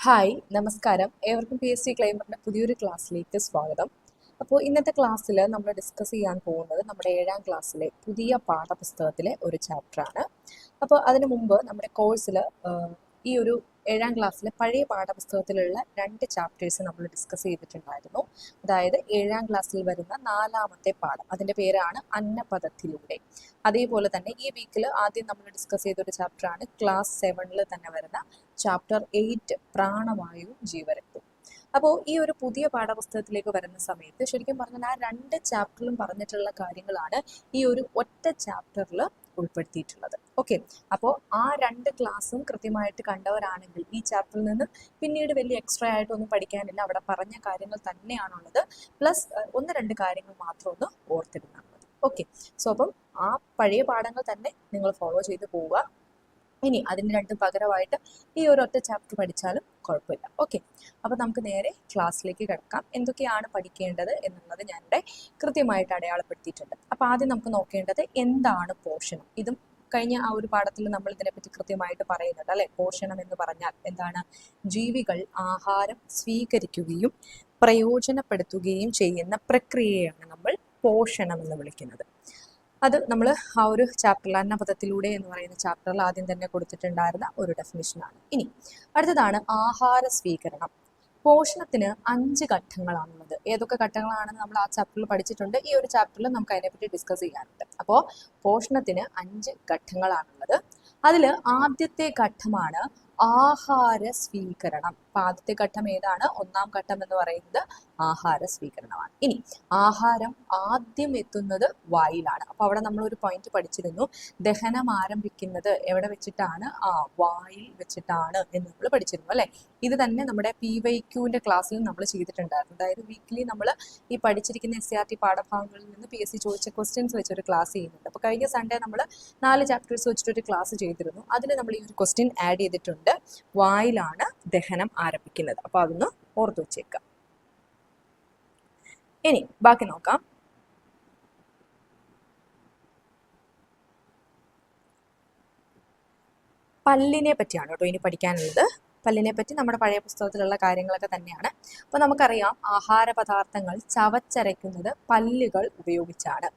Hi നമസ്കാരം. ഏവർക്കും P S C ക്ലൈമറിന്റെ പുതിയൊരു ക്ലാസ്സിലേക്ക് സ്വാഗതം. അപ്പോൾ ഇന്നത്തെ ക്ലാസ്സിൽ നമ്മൾ ഡിസ്കസ് ചെയ്യാൻ പോകുന്നത് നമ്മുടെ ഏഴാം ക്ലാസ്സിലെ പുതിയ പാഠപുസ്തകത്തിലെ ഒരു ചാപ്റ്ററാണ് അപ്പോൾ അതിനു മുമ്പ് നമ്മുടെ കോഴ്സിൽ ഈ ഒരു ഏഴാം ക്ലാസ്സിലെ പഴയ പാഠപുസ്തകത്തിലുള്ള രണ്ട് ചാപ്റ്റേഴ്സ് നമ്മൾ ഡിസ്കസ് ചെയ്തിട്ടുണ്ടായിരുന്നു. അതായത് ഏഴാം ക്ലാസ്സിൽ വരുന്ന നാലാമത്തെ പാഠം. അതിന്റെ പേരാണ് അന്നപദത്തിലൂടെ അതേപോലെ തന്നെ ഈ വീക്കിൽ ആദ്യം നമ്മൾ ഡിസ്കസ് ചെയ്ത ഒരു ചാപ്റ്ററാണ് ക്ലാസ് സെവനിൽ തന്നെ വരുന്ന ചാപ്റ്റർ എയ്റ്റ് പ്രാണവായുവും ജീവരക്തവും അപ്പോൾ ഈ ഒരു പുതിയ പാഠപുസ്തകത്തിലേക്ക് വരുന്ന സമയത്ത് ശരിക്കും പറഞ്ഞാൽ ആ രണ്ട് ചാപ്റ്ററിലും പറഞ്ഞിട്ടുള്ള കാര്യങ്ങളാണ് ഈ ഒരു ഒറ്റ ചാപ്റ്ററിൽ ഉൾപ്പെടുത്തിയിട്ടുള്ളത്. ഓക്കെ അപ്പോൾ ആ രണ്ട് ക്ലാസ്സും കൃത്യമായിട്ട് കണ്ടവരാണെങ്കിൽ ഈ ചാപ്റ്ററിൽ നിന്ന് പിന്നീട് വലിയ എക്സ്ട്രാ ആയിട്ടൊന്നും പഠിക്കാനില്ല. അവിടെ പറഞ്ഞ കാര്യങ്ങൾ തന്നെയാണുള്ളത്. പ്ലസ് ഒന്ന് രണ്ട് കാര്യങ്ങൾ മാത്രം ഒന്ന് ഓർത്തിരുന്നാൽ മതി. ഓക്കെ സോ അപ്പം ആ പഴയ പാഠങ്ങൾ തന്നെ നിങ്ങൾ ഫോളോ ചെയ്ത് പോവുക. ഇനി അതിന് രണ്ടും പകരമായിട്ട് ഈ ഒരു ഒറ്റ ചാപ്റ്റർ പഠിച്ചാലും കുഴപ്പമില്ല. ഓക്കെ അപ്പോൾ നമുക്ക് നേരെ ക്ലാസ്സിലേക്ക് കിടക്കാം. എന്തൊക്കെയാണ് പഠിക്കേണ്ടത് എന്നുള്ളത് ഞാനിവിടെ കൃത്യമായിട്ട് അടയാളപ്പെടുത്തിയിട്ടുണ്ട്. അപ്പോൾ ആദ്യം നമുക്ക് നോക്കേണ്ടത് എന്താണ് പോഷണം? ഇതും കഴിഞ്ഞ ആ ഒരു പാഠത്തിൽ നമ്മൾ ഇതിനെപ്പറ്റി കൃത്യമായിട്ട് പറയുന്നുണ്ട് അല്ലെ? പോഷണം എന്ന് പറഞ്ഞാൽ എന്താണ്? ജീവികൾ ആഹാരം സ്വീകരിക്കുകയും പ്രയോജനപ്പെടുത്തുകയും ചെയ്യുന്ന പ്രക്രിയയാണ് നമ്മൾ പോഷണം എന്ന് വിളിക്കുന്നത്. അത് നമ്മൾ ആ ഒരു ചാപ്റ്ററിൽ അന്നപഥത്തിലൂടെ എന്ന് പറയുന്ന ചാപ്റ്ററിൽ ആദ്യം തന്നെ കൊടുത്തിട്ടുണ്ടായിരുന്ന ഒരു ഡെഫിനിഷനാണ് ഇനി അടുത്തതാണ് ആഹാര സ്വീകരണം. പോഷണത്തിന് അഞ്ച് ഘട്ടങ്ങളാണുള്ളത്. ഏതൊക്കെ ഘട്ടങ്ങളാണെന്ന് നമ്മൾ ആ ചാപ്റ്ററിൽ പഠിച്ചിട്ടുണ്ട്. ഈ ഒരു ചാപ്റ്ററിൽ നമുക്ക് അതിനെപ്പറ്റി ഡിസ്കസ് ചെയ്യാനുണ്ട്. അപ്പോൾ പോഷണത്തിന് അഞ്ച് ഘട്ടങ്ങളാണുള്ളത്. അതിൽ ആദ്യത്തെ ഘട്ടമാണ് ആഹാര സ്വീകരണം. അപ്പൊ ആദ്യത്തെ ഘട്ടം ഏതാണ്? ഒന്നാം ഘട്ടം എന്ന് പറയുന്നത് ആഹാര സ്വീകരണമാണ്. ഇനി ആഹാരം ആദ്യം എത്തുന്നത് വായിലാണ്. അപ്പൊ അവിടെ നമ്മൾ ഒരു പോയിന്റ് പഠിച്ചിരുന്നു. ദഹനം ആരംഭിക്കുന്നത് എവിടെ വെച്ചിട്ടാണ്? ആ വായിൽ വെച്ചിട്ടാണ് എന്ന് നമ്മൾ പഠിച്ചിരുന്നു അല്ലെ? ഇത് തന്നെ നമ്മുടെ പി വൈ ക്യൂവിന്റെ ക്ലാസ്സിൽ നമ്മൾ ചെയ്തിട്ടുണ്ടായിരുന്നു. അതായത് വീക്കിലി നമ്മൾ ഈ പഠിച്ചിരിക്കുന്ന എസ് സി ആർ ടി പാഠഭാഗങ്ങളിൽ നിന്ന് പി എസ് സി ചോദിച്ച ക്വസ്റ്റ്യൻസ് വെച്ചൊരു ക്ലാസ് ചെയ്യുന്നുണ്ട്. അപ്പോൾ കഴിഞ്ഞ സൺഡേ നമ്മൾ നാല് ചാപ്റ്റേഴ്സ് വെച്ചിട്ട് ഒരു ക്ലാസ് ചെയ്തിരുന്നു. അതിൽ നമ്മൾ ഈ ഒരു ക്വസ്റ്റ്യൻ ആഡ് ചെയ്തിട്ടുണ്ട്. വായിലാണ് ദഹനം ആരംഭിക്കുന്നത്. അപ്പോൾ അതൊന്ന് ഓർത്തു വെച്ചേക്കാം. ഇനി ബാക്കി നോക്കാം. പല്ലിനെ പറ്റിയാണ് കേട്ടോ ഇനി പഠിക്കാനുള്ളത്. പല്ലിനെ പറ്റി നമ്മുടെ പഴയ പുസ്തകത്തിലുള്ള കാര്യങ്ങളൊക്കെ തന്നെയാണ്. അപ്പോൾ നമുക്കറിയാം ആഹാര പദാർത്ഥങ്ങൾ ചവച്ചരയ്ക്കുന്നത് പല്ലുകൾ ഉപയോഗിച്ചാണ്.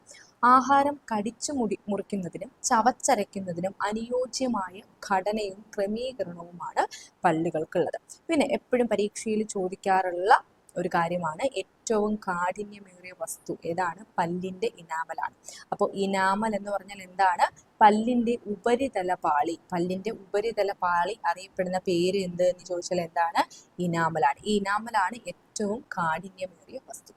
ആഹാരം കടിച്ചു മുടി മുറിക്കുന്നതിനും ചവച്ചരയ്ക്കുന്നതിനും അനുയോജ്യമായ ഘടനയും ക്രമീകരണവുമാണ് പല്ലുകൾക്കുള്ളത്. പിന്നെ എപ്പോഴും പരീക്ഷയിൽ ചോദിക്കാറുള്ള ഒരു കാര്യമാണ് ഏറ്റവും കാഠിന്യമേറിയ വസ്തു ഏതാണ്? പല്ലിന്റെ ഇനാമലാണ്. അപ്പോൾ ഇനാമൽ എന്ന് പറഞ്ഞാൽ എന്താണ്? പല്ലിന്റെ ഉപരിതല പാളി. പല്ലിന്റെ ഉപരിതല പാളി അറിയപ്പെടുന്ന പേര് എന്ത് എന്ന് ചോദിച്ചാൽ എന്താണ്? ഇനാമലാണ്. ഈ ഇനാമലാണ് ഏറ്റവും കാഠിന്യമേറിയ വസ്തു.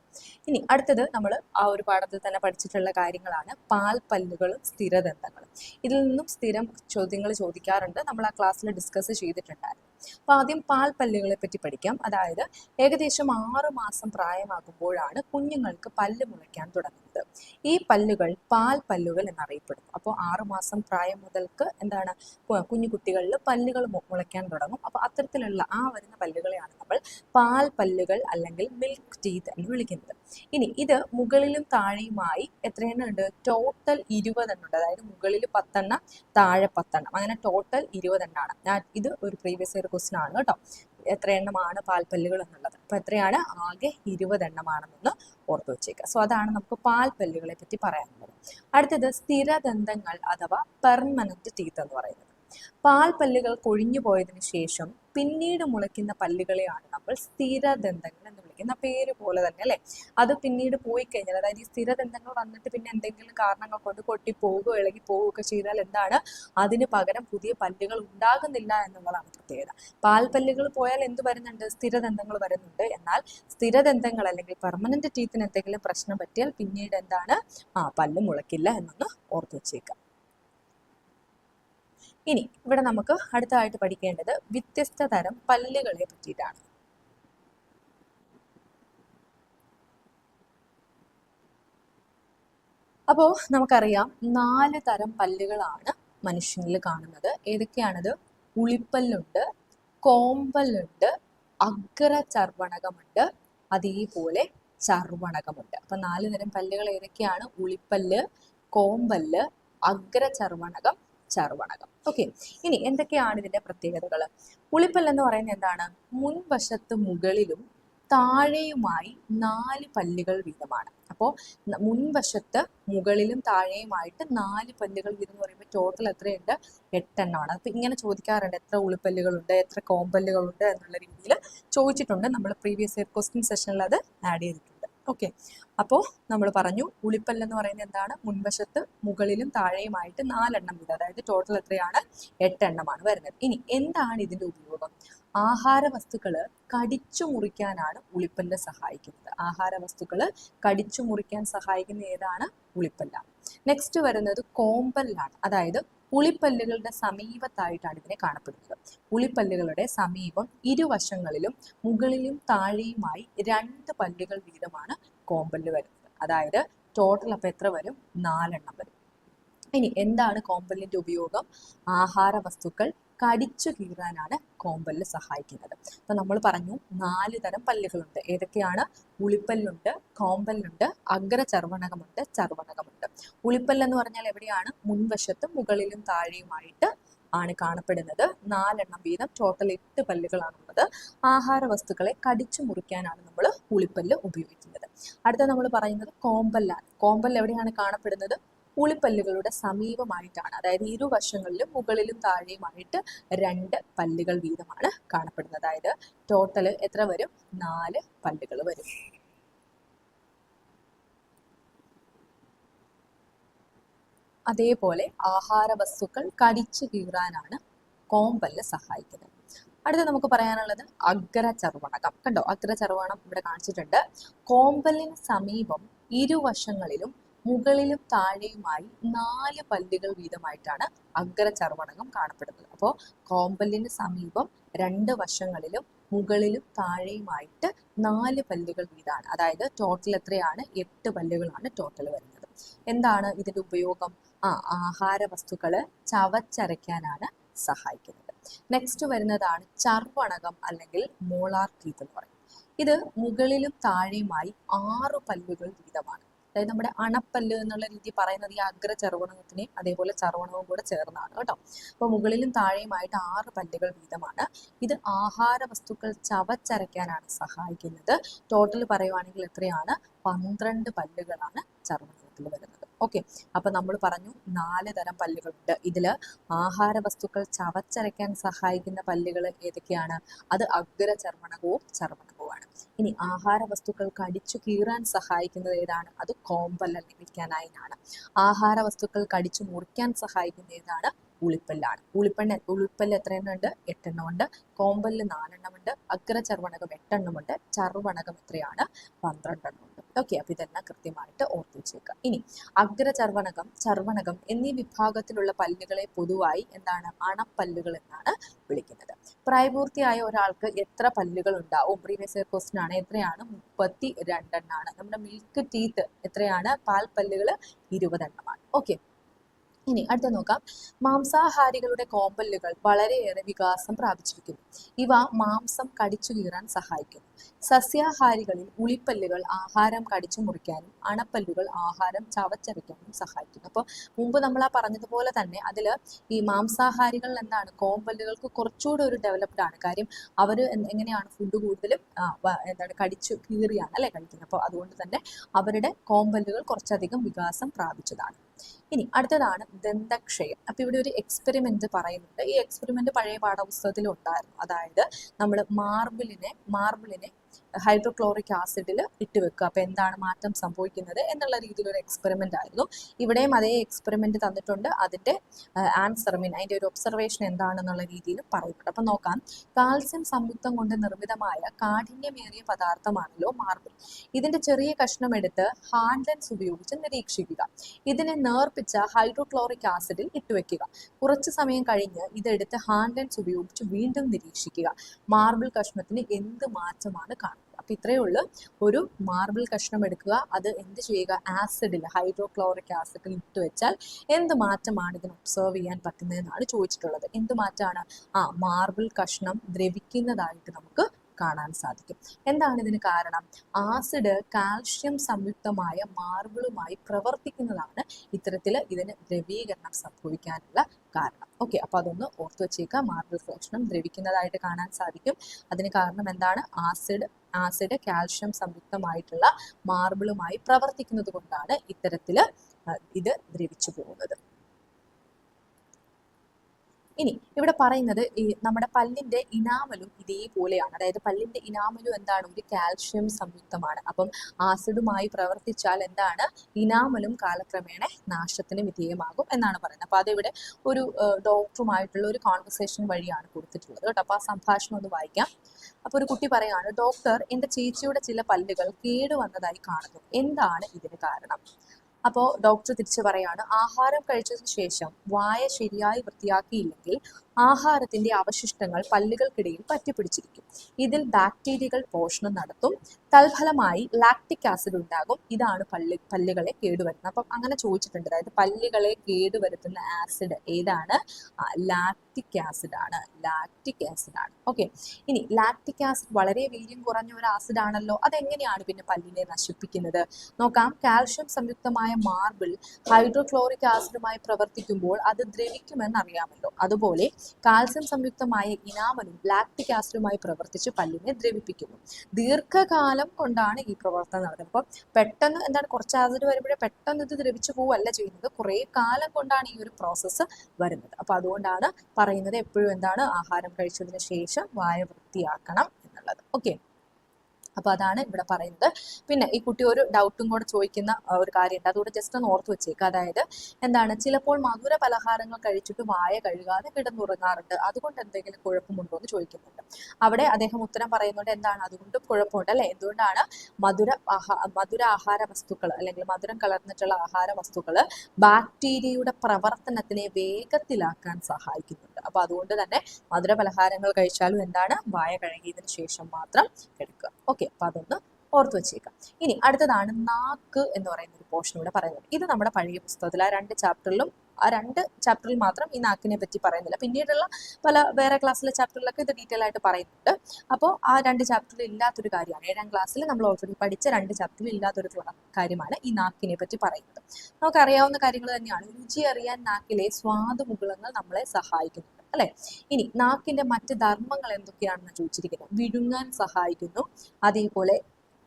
ഇനി അടുത്തത് നമ്മൾ ആ ഒരു പാഠത്തിൽ തന്നെ പഠിച്ചിട്ടുള്ള കാര്യങ്ങളാണ് പാൽ പല്ലുകളും സ്ഥിരദന്തങ്ങളും. ഇതിൽ നിന്നും സ്ഥിരം ചോദ്യങ്ങൾ ചോദിക്കാറുണ്ട്. നമ്മൾ ആ ക്ലാസ്സിൽ ഡിസ്കസ് ചെയ്തിട്ടുണ്ടായിരുന്നു. അപ്പോൾ ആദ്യം പാൽ പല്ലുകളെ പറ്റി പഠിക്കാം. അതായത് ഏകദേശം ആറ് മാസം പ്രായമാകുമ്പോഴാണ് കുഞ്ഞുങ്ങൾക്ക് പല്ല് മുളയ്ക്കാൻ തുടങ്ങുന്നത്. ഈ പല്ലുകൾ പാൽ പല്ലുകൾ എന്നറിയപ്പെടുന്നു. അപ്പോൾ ആറുമാസം പ്രായം മുതൽക്ക് എന്താണ് കുഞ്ഞു കുട്ടികളിൽ പല്ലുകൾ മുളയ്ക്കാൻ തുടങ്ങും. അപ്പോൾ അത്തരത്തിലുള്ള ആ വരുന്ന പല്ലുകളെയാണ് നമ്മൾ പാൽ പല്ലുകൾ അല്ലെങ്കിൽ മിൽക്ക് ടീത്ത് എന്ന് വിളിക്കുന്നത്. ഇനി ഇത് മുകളിലും താഴെയുമായി എത്രയെണ്ണം ഉണ്ട്? ടോട്ടൽ ഇരുപതെണ്ണം ഉണ്ട്. അതായത് മുകളിൽ പത്തെണ്ണം താഴെ പത്തെണ്ണം. അങ്ങനെ ടോട്ടൽ ഇരുപതെണ്ണമാണ് ഞാൻ ഇത് ഒരു പ്രീവിയസ് ഇയർ ക്വസ്റ്റൻ ആണ് കേട്ടോ. എത്ര എണ്ണമാണ് പാൽപ്പല്ലുകൾ എന്നുള്ളത്. അപ്പോൾ എത്രയാണ്? ആകെ ഇരുപതെണ്ണമാണെന്നൊന്ന് ഓർത്തു വെച്ചേക്കുക സോ അതാണ് നമുക്ക് പാൽപ്പല്ലുകളെ പറ്റി പറയാനുള്ളത്. അടുത്തത് സ്ഥിരദന്തങ്ങൾ അഥവാ പെർമനന്റ് ടീത്ത് എന്ന് പറയുന്നത്. പാൽപ്പല്ലുകൾ കൊഴിഞ്ഞു പോയതിനു ശേഷം പിന്നീട് മുളയ്ക്കുന്ന പല്ലുകളെയാണ് നമ്മൾ സ്ഥിരദന്തങ്ങൾ എന്ന് വിളിക്കുന്ന പേര് പോലെ തന്നെ അല്ലേ? അത് പിന്നീട് പോയി കഴിഞ്ഞാൽ അതായത് ഈ സ്ഥിരദന്തങ്ങൾ വന്നിട്ട് പിന്നെ എന്തെങ്കിലും കാരണങ്ങൾ കൊണ്ട് കൊട്ടിപ്പോവുകയോ ഇളകി പോവുകയൊക്കെ ചെയ്താൽ എന്താണ്? അതിന് പകരം പുതിയ പല്ലുകൾ ഉണ്ടാകുന്നില്ല എന്നുള്ളതാണ് പ്രത്യേകത. പാൽപ്പല്ലുകൾ പോയാൽ എന്ത് വരുന്നുണ്ട്? സ്ഥിരദന്തങ്ങൾ വരുന്നുണ്ട്. എന്നാൽ സ്ഥിരദന്തങ്ങൾ അല്ലെങ്കിൽ പെർമനന്റ് ടീത്തിന് എന്തെങ്കിലും പ്രശ്നം പറ്റിയാൽ പിന്നീട് എന്താണ്? ആ പല്ല് മുളക്കില്ല എന്നൊന്ന് ഓർത്ത് വെച്ചേക്കാം ഇനി ഇവിടെ നമുക്ക് അടുത്തതായിട്ട് പഠിക്കേണ്ടത് വ്യത്യസ്ത തരം പല്ലുകളെ പറ്റിയിട്ടാണ്. അപ്പോൾ നമുക്കറിയാം നാല് തരം പല്ലുകളാണ് മനുഷ്യനിൽ കാണുന്നത്. ഏതൊക്കെയാണത്? ഉളിപ്പല്ലുണ്ട് കോമ്പല്ലുണ്ട് അഗ്ര ചർവണകമുണ്ട് അതേപോലെ ചർവണകമുണ്ട് അപ്പൊ നാല് തരം പല്ലുകൾ ഏതൊക്കെയാണ്? ഉളിപ്പല്ല് കോമ്പല്ല് അഗ്ര ചർവണകം ചർവണകം ഓക്കെ. ഇനി എന്തൊക്കെയാണ് ഇതിന്റെ പ്രത്യേകതകൾ? ഉളിപ്പല്ല് എന്ന് പറയുന്നത് എന്താണ്? മുൻവശത്ത് മുകളിലും താഴെയുമായി നാല് പല്ലുകൾ വീതമാണ്. അപ്പോൾ മുൻവശത്ത് മുകളിലും താഴെയുമായിട്ട് നാല് പല്ലുകൾ വീതം എന്ന് പറയുമ്പോൾ ടോട്ടൽ എത്രയുണ്ട്? എട്ടെണ്ണമാണ്. അപ്പോൾ ഇങ്ങനെ ചോദിക്കാറുണ്ട് എത്ര ഉളിപ്പല്ലുകളുണ്ട് എത്ര കോമ്പല്ലുകളുണ്ട് എന്നുള്ള രീതിയിൽ ചോദിച്ചിട്ടുണ്ട്. നമ്മൾ പ്രീവിയസ് ഇയർ ക്വസ്റ്റ്യൻ സെഷനിൽ അത് ആഡ് ചെയ്തിട്ടുണ്ട്. ഓക്കെ അപ്പോൾ നമ്മൾ പറഞ്ഞു ഉളിപ്പല്ല് എന്ന് പറയുന്നത് എന്താണ്? മുൻവശത്ത് മുകളിലും താഴെയുമായിട്ട് നാലെണ്ണം വീതം. അതായത് ടോട്ടൽ എത്രയാണ്? എട്ടെണ്ണമാണ് വരുന്നത്. ഇനി എന്താണ് ഇതിന്റെ ഉപയോഗം? ആഹാര വസ്തുക്കൾ കടിച്ചു മുറിക്കാനാണ് ഉളിപ്പല്ല് സഹായിക്കുന്നത്. ആഹാര വസ്തുക്കൾ കടിച്ചു മുറിക്കാൻ സഹായിക്കുന്ന ഏതാണ്? ഉളിപ്പല്ല നെക്സ്റ്റ് വരുന്നത് കോമ്പല്ലാണ്. അതായത് ഉളിപ്പല്ലുകളുടെ സമീപത്തായിട്ടാണ് ഇതിനെ കാണപ്പെടുന്നത്. ഉളിപ്പല്ലുകളുടെ സമീപം ഇരുവശങ്ങളിലും മുകളിലും താഴെയുമായി രണ്ട് പല്ലുകൾ വീതമാണ് കോമ്പല്ല് വരുന്നത്. അതായത് ടോട്ടൽ അപ്പം എത്ര വരും? നാലെണ്ണം വരും. ഇനി എന്താണ് കോമ്പല്ലിന്റെ ഉപയോഗം? ആഹാര വസ്തുക്കൾ കടിച്ചു കീറാനാണ് കോമ്പല്ല് സഹായിക്കുന്നത്. അപ്പൊ നമ്മൾ പറഞ്ഞു നാല് തരം പല്ലുകളുണ്ട്. ഏതൊക്കെയാണ്? ഉളിപ്പല്ലുണ്ട് കോമ്പല്ലുണ്ട് അഗ്രചർവണകമുണ്ട് ചർവണകമുണ്ട് ഉളിപ്പല്ലെന്ന് പറഞ്ഞാൽ എവിടെയാണ്? മുൻവശത്തും മുകളിലും താഴെയുമായിട്ട് ആണ് കാണപ്പെടുന്നത്. നാലെണ്ണം വീതം ടോട്ടൽ എട്ട് പല്ലുകളാണുള്ളത്. ആഹാര വസ്തുക്കളെ കടിച്ചു മുറിക്കാനാണ് നമ്മൾ ഉളിപ്പല്ല് ഉപയോഗിക്കുന്നത്. അടുത്ത നമ്മൾ പറയുന്നത് കോമ്പല്ലാണ്. കോമ്പല്ല് എവിടെയാണ് കാണപ്പെടുന്നത്? ഉളിപ്പല്ലുകളുടെ സമീപമായിട്ടാണ്. അതായത് ഇരുവശങ്ങളിലും മുകളിലും താഴെയുമായിട്ട് രണ്ട് പല്ലുകൾ വീതമാണ് കാണപ്പെടുന്നത്. അതായത് ടോട്ടൽ എത്ര വരും? നാല് പല്ലുകൾ വരും. അതേപോലെ ആഹാര വസ്തുക്കൾ കടിച്ചു കീറാനാണ് കോമ്പല്ല് സഹായിക്കുന്നത്. അടുത്ത നമുക്ക് പറയാനുള്ളത് അഗ്രചർവണകം കണ്ടോ? അഗ്രചർവണം ഇവിടെ കാണിച്ചിട്ടുണ്ട്. കോമ്പലിന് സമീപം ഇരുവശങ്ങളിലും മുകളിലും താഴെയുമായി നാല് പല്ലുകൾ വീതമായിട്ടാണ് അഗ്രചർവണകം കാണപ്പെടുന്നത്. അപ്പോൾ കോമ്പല്ലിന് സമീപം രണ്ട് വശങ്ങളിലും മുകളിലും താഴെയുമായിട്ട് നാല് പല്ലുകൾ വീതമാണ് അതായത് ടോട്ടൽ എത്രയാണ്? എട്ട് പല്ലുകളാണ് ടോട്ടൽ വരുന്നത്. എന്താണ് ഇതിന്റെ ഉപയോഗം? ആ ആഹാര വസ്തുക്കൾ ചവച്ചരയ്ക്കാനാണ് സഹായിക്കുന്നത്. നെക്സ്റ്റ് വരുന്നതാണ് ചർവണകം അല്ലെങ്കിൽ മോളാർ ടീത്ത് എന്ന് പറയും. ഇത് മുകളിലും താഴെയുമായി ആറ് പല്ലുകൾ വീതമാണ്. അതായത് നമ്മുടെ അണപ്പല്ല് എന്നുള്ള രീതി പറയുന്നത് ഈ അഗ്ര ചർവണകത്തിനെയും അതേപോലെ ചർവണവും കൂടെ ചേർന്നാണ് കേട്ടോ. അപ്പോൾ മുകളിലും താഴെയുമായിട്ട് ആറ് പല്ലുകൾ വീതമാണ്. ഇത് ആഹാര വസ്തുക്കൾ ചവച്ചരയ്ക്കാനാണ് സഹായിക്കുന്നത്. ടോട്ടൽ പറയുവാണെങ്കിൽ എത്രയാണ്? പന്ത്രണ്ട് പല്ലുകളാണ് ചർവണകത്തിൽ വരുന്നത്. ഓക്കെ അപ്പൊ നമ്മൾ പറഞ്ഞു നാല് തരം പല്ലുകളുണ്ട്. ഇതിൽ ആഹാര വസ്തുക്കൾ ചവച്ചരയ്ക്കാൻ സഹായിക്കുന്ന പല്ലുകൾ ഏതൊക്കെയാണ്? അത് അഗ്ര ചർമ്മണകവും ചർമ്മണകവുമാണ്. ഇനി ആഹാര വസ്തുക്കൾ കടിച്ചു കീറാൻ സഹായിക്കുന്നത് ഏതാണ്? അത് കോമ്പൽ അല്ലെങ്കിൽ ആഹാര വസ്തുക്കൾ കടിച്ചു മുറിക്കാൻ സഹായിക്കുന്ന ഏതാണ്? ഉളിപ്പല്ലാണ്. ഉളിപ്പല്ല് ഉളിപ്പല്ല് എത്ര എണ്ണം ഉണ്ട് എട്ടെണ്ണം ഉണ്ട് കോമ്പല്ല് നാലെണ്ണം ഉണ്ട് അഗ്ര ചർവണകം എട്ടെണ്ണം ഉണ്ട് ചർവണകം എത്രയാണ്? പന്ത്രണ്ടെണ്ണം ഉണ്ട് ഓക്കെ അപ്പൊ ഇതെല്ലാം കൃത്യമായിട്ട് ഓർത്തു വെച്ചേക്കുക ഇനി അഗ്ര ചർവണകം ചർവണകം എന്നീ വിഭാഗത്തിലുള്ള പല്ലുകളെ പൊതുവായി എന്താണ്? അണപ്പല്ലുകൾ എന്നാണ് വിളിക്കുന്നത്. പ്രായപൂർത്തിയായ ഒരാൾക്ക് എത്ര പല്ലുകൾ ഉണ്ടാവും? പ്രീവിയസ് ഇയർ ക്വസ്റ്റൻ ആണ്. എത്രയാണ്? മുപ്പത്തി രണ്ടെണ്ണാണ് നമ്മുടെ മിൽക്ക് ടീത്ത് എത്രയാണ്? പാൽ പല്ലുകൾ ഇരുപതെണ്ണമാണ്. ഓക്കെ ഇനി അടുത്ത നോക്കാം. മാംസാഹാരികളുടെ കോമ്പല്ലുകൾ വളരെയേറെ വികാസം പ്രാപിച്ചിരിക്കുന്നു. ഇവ മാംസം കടിച്ചു കീറാൻ സഹായിക്കുന്നു. സസ്യാഹാരികളിൽ ഉളിപ്പല്ലുകൾ ആഹാരം കടിച്ചു മുറിക്കാനും അണപ്പല്ലുകൾ ആഹാരം ചവച്ചരയ്ക്കാനും സഹായിക്കുന്നു. അപ്പോൾ മുമ്പ് നമ്മൾ ആ പറഞ്ഞതുപോലെ തന്നെ അതിൽ ഈ മാംസാഹാരികൾ എന്താണ്? കോമ്പല്ലുകൾക്ക് കുറച്ചുകൂടെ ഒരു ഡെവലപ്ഡ് ആണ്. കാര്യം അവർ എങ്ങനെയാണ് ഫുഡ് കൂടുതലും എന്താണ് കടിച്ചു കീറിയാണ് അല്ലെ കഴിക്കുന്നത്. അപ്പോൾ അതുകൊണ്ട് തന്നെ അവരുടെ കോമ്പല്ലുകൾ കുറച്ചധികം വികാസം പ്രാപിച്ചതാണ്. ഇനി അടുത്തതാണ് ദന്തക്ഷയം. അപ്പൊ ഇവിടെ ഒരു എക്സ്പെരിമെന്റ് പറയുന്നുണ്ട്. ഈ എക്സ്പെരിമെന്റ് പഴയ പാഠപുസ്തകത്തിൽ ഉണ്ടായിരുന്നു അതായത് നമ്മൾ മാർബിളിനെ മാർബിളിനെ ഹൈഡ്രോക്ലോറിക് ആസിഡിൽ ഇട്ട് വെക്കുക. അപ്പോൾ എന്താണ് മാറ്റം സംഭവിക്കുന്നത് എന്നുള്ള രീതിയിലൊരു എക്സ്പെരിമെന്റ് ആയിരുന്നു. ഇവിടെയും അതേ എക്സ്പെരിമെന്റ് തന്നിട്ടുണ്ട്. അതിന്റെ ആൻസർ മീൻ അതിന്റെ ഒരു ഒബ്സർവേഷൻ എന്താണെന്നുള്ള രീതിയിൽ പറയുന്നുണ്ട്. അപ്പം നോക്കാം. കാൽസ്യം സംയുക്തം കൊണ്ട് നിർമ്മിതമായ കാഠിന്യമേറിയ പദാർത്ഥമാണല്ലോ മാർബിൾ ഇതിന്റെ ചെറിയ കഷ്ണം എടുത്ത് ഹാൻഡ് ലെൻസ് ഉപയോഗിച്ച് നിരീക്ഷിക്കുക. ഇതിനെ നേർപ്പിച്ച ഹൈഡ്രോക്ലോറിക് ആസിഡിൽ ഇട്ടുവെക്കുക കുറച്ച് സമയം കഴിഞ്ഞ് ഇതെടുത്ത് ഹാൻഡ് ലെൻസ് ഉപയോഗിച്ച് വീണ്ടും നിരീക്ഷിക്കുക. മാർബിൾ കഷ്ണത്തിന് എന്ത് മാറ്റമാണ് കാണുന്നത്? അപ്പൊ ഇത്രയേ ഉള്ളൂ. ഒരു മാർബിൾ കഷ്ണം എടുക്കുക. അത് എന്ത് ചെയ്യുക? ആസിഡിൽ ഹൈഡ്രോക്ലോറിക് ആസിഡിൽ ഇട്ട് വെച്ചാൽ എന്ത് മാറ്റമാണ് ഇതിന് ഒബ്സർവ് ചെയ്യാൻ പറ്റുന്നതെന്നാണ് ചോദിച്ചിട്ടുള്ളത്. എന്ത് മാറ്റമാണ് ആ മാർബിൾ കഷ്ണം ദ്രവിക്കുന്നതായിട്ട് നമുക്ക് കാണാൻ സാധിക്കും. എന്താണ് ഇതിന് കാരണം? ആസിഡ് കാൽഷ്യം സംയുക്തമായ മാർബിളുമായി പ്രവർത്തിക്കുന്നതാണ് ഇത്തരത്തിൽ ഇതിന് ദ്രവീകരണം സംഭവിക്കാനുള്ള കാരണം. ഓക്കെ അപ്പോൾ അതൊന്ന് ഓർത്തു വെച്ചേക്കുക. മാർബിൾ കഷ്ണം ദ്രവിക്കുന്നതായിട്ട് കാണാൻ സാധിക്കും. അതിന് കാരണം എന്താണ്? ആസിഡ് ആസിഡ് കാൽഷ്യം സംയുക്തമായിട്ടുള്ള മാർബിളുമായി പ്രവർത്തിക്കുന്നത് കൊണ്ടാണ് ഇത്തരത്തിൽ ഇത് ദ്രവിച്ചു പോകുന്നത്. ഇനി ഇവിടെ പറയുന്നത് ഈ നമ്മുടെ പല്ലിന്റെ ഇനാമലും ഇതേപോലെയാണ്. അതായത് പല്ലിന്റെ ഇനാമലും എന്താണ്? ഒരു കാൽഷ്യം സംയുക്തമാണ്. അപ്പം ആസിഡുമായി പ്രവർത്തിച്ചാൽ എന്താണ്? ഇനാമലും കാലക്രമേണ നാശത്തിന് വിധേയമാകും എന്നാണ് പറയുന്നത്. അപ്പൊ അതിവിടെ ഒരു ഡോക്ടറുമായിട്ടുള്ള ഒരു കോൺവെർസേഷൻ വഴിയാണ് കൊടുത്തിട്ടുള്ളത് കേട്ടോ. അപ്പൊ ആ സംഭാഷണം ഒന്ന് വായിക്കാം. അപ്പൊ ഒരു കുട്ടി പറയാണ് ഡോക്ടർ എന്റെ ചേച്ചിയുടെ ചില പല്ലുകൾ കേടുവന്നതായി കാണുന്നു. എന്താണ് ഇതിന് കാരണം? അപ്പോൾ ഡോക്ടർ തിരിച്ചു പറയാണ് ആഹാരം കഴിച്ചതിന് ശേഷം വായ ശരിയായി വൃത്തിയാക്കിയില്ലെങ്കിൽ ആഹാരത്തിന്റെ അവശിഷ്ടങ്ങൾ പല്ലുകൾക്കിടയിൽ പറ്റിപ്പിടിച്ചിരിക്കും. ഇതിൽ ബാക്ടീരിയകൾ പോഷണം നടത്തും. തൽഫലമായി ലാക്ടിക് ആസിഡ് ഉണ്ടാകും. ഇതാണ് പല്ല് പല്ലുകളെ കേടുവരുന്നത് അപ്പം അങ്ങനെ ചോദിച്ചിട്ടുണ്ട്. അതായത് പല്ലുകളെ കേടുവരുത്തുന്ന ആസിഡ് ഏതാണ്? ലാക്ടിക് ആസിഡ് ആണ്. ലാക്ടിക് ആസിഡ് ആണ്. ഓക്കെ ഇനി ലാക്ടിക് ആസിഡ് വളരെ വീര്യം കുറഞ്ഞ ഒരു ആസിഡ് ആണല്ലോ. അതെങ്ങനെയാണ് പിന്നെ പല്ലിനെ നശിപ്പിക്കുന്നത്? നോക്കാം. കാൽഷ്യം സംയുക്തമായ മാർബിൾ ഹൈഡ്രോക്ലോറിക് ആസിഡുമായി പ്രവർത്തിക്കുമ്പോൾ അത് ദ്രവിക്കുമെന്ന് അറിയാമല്ലോ. അതുപോലെ കാൽസ്യം സംയുക്തമായ ഇനാമലും ലാക്ടിക് ആസിഡുമായി പ്രവർത്തിച്ച് പല്ലിനെ ദ്രവിപ്പിക്കുന്നു. ദീർഘകാലം കൊണ്ടാണ് ഈ പ്രവർത്തനം നടക്കുന്നത് അപ്പോൾ പെട്ടെന്ന് എന്താണ് കുറച്ച് ആസിഡ് വരുമ്പോഴേ പെട്ടെന്ന് ഇത് ദ്രവിച്ചു പോവല്ല ചെയ്യുന്നത്. കുറേ കാലം കൊണ്ടാണ് ഈ ഒരു പ്രോസസ്സ് വരുന്നത്. അപ്പോൾ അതുകൊണ്ടാണ് പറയുന്നത് എപ്പോഴും എന്താണ് ആഹാരം കഴിച്ചതിന് ശേഷം വായ വൃത്തിയാക്കണം എന്നുള്ളത്. ഓക്കെ അപ്പോൾ അതാണ് ഇവിടെ പറയുന്നത്. പിന്നെ ഈ കുട്ടി ഒരു ഡൗട്ടും കൂടെ ചോദിക്കുന്ന ഒരു കാര്യമുണ്ട്. അതുകൂടെ ജസ്റ്റ് ഒന്ന് ഓർത്ത് വെച്ചേക്കുക അതായത് എന്താണ് ചിലപ്പോൾ മധുര പലഹാരങ്ങൾ കഴിച്ചിട്ട് വായ കഴുകാതെ കിടന്നുറങ്ങാറുണ്ട്. അതുകൊണ്ട് എന്തെങ്കിലും കുഴപ്പമുണ്ടോ എന്ന് ചോദിക്കുന്നുണ്ട്. അവിടെ അദ്ദേഹം ഉത്തരം പറയുന്നുണ്ട് എന്താണ്? അതുകൊണ്ട് കുഴപ്പമുണ്ട് അല്ലെ? എന്തുകൊണ്ടാണ് മധുര മധുര ആഹാര വസ്തുക്കൾ അല്ലെങ്കിൽ മധുരം കലർന്നിട്ടുള്ള ആഹാര വസ്തുക്കൾ ബാക്ടീരിയയുടെ പ്രവർത്തനത്തിനെ വേഗത്തിലാക്കാൻ സഹായിക്കുന്നുണ്ട്. അപ്പൊ അതുകൊണ്ട് തന്നെ മധുര പലഹാരങ്ങൾ കഴിച്ചാലും എന്താണ്? വായ കഴുകിയതിനു ശേഷം മാത്രം കിടക്കുക. ഓക്കെ. അപ്പൊ അതൊന്ന് ഓർത്ത് വെച്ചേക്കാം. ഇനി അടുത്തതാണ് നാക്ക് എന്ന് പറയുന്ന ഒരു പോർഷൻ ഇവിടെ പറയുന്നത്. ഇത് നമ്മുടെ പഴയ പുസ്തകത്തിൽ ആ രണ്ട് ചാപ്റ്ററിലും ആ രണ്ട് ചാപ്റ്ററിൽ മാത്രം ഈ നാക്കിനെ പറ്റി പറയുന്നില്ല. പിന്നീടുള്ള പല വേറെ ക്ലാസ്സിലെ ചാപ്റ്ററിലൊക്കെ ഇത് ഡീറ്റെയിൽ ആയിട്ട് പറയുന്നുണ്ട്. അപ്പോൾ ആ രണ്ട് ചാപ്റ്ററിൽ ഇല്ലാത്തൊരു കാര്യമാണ്. ഏഴാം ക്ലാസ്സിൽ നമ്മൾ ഓൾറെഡി പഠിച്ച രണ്ട് ചാപ്റ്ററിൽ ഇല്ലാത്തൊരു കാര്യമാണ് ഈ നാക്കിനെ പറ്റി പറയുന്നത്. നമുക്ക് അറിയാവുന്ന കാര്യങ്ങൾ തന്നെയാണ്. രുചി അറിയാൻ നാക്കിലെ സ്വാദ് മുകളങ്ങൾ നമ്മളെ സഹായിക്കുന്നുണ്ട്. അല്ലെ? ഇനി നാക്കിന്റെ മറ്റ് ധർമ്മങ്ങൾ എന്തൊക്കെയാണെന്ന് ചോദിച്ചിരിക്കുന്നത് വിഴുങ്ങാൻ സഹായിക്കുന്നു. അതേപോലെ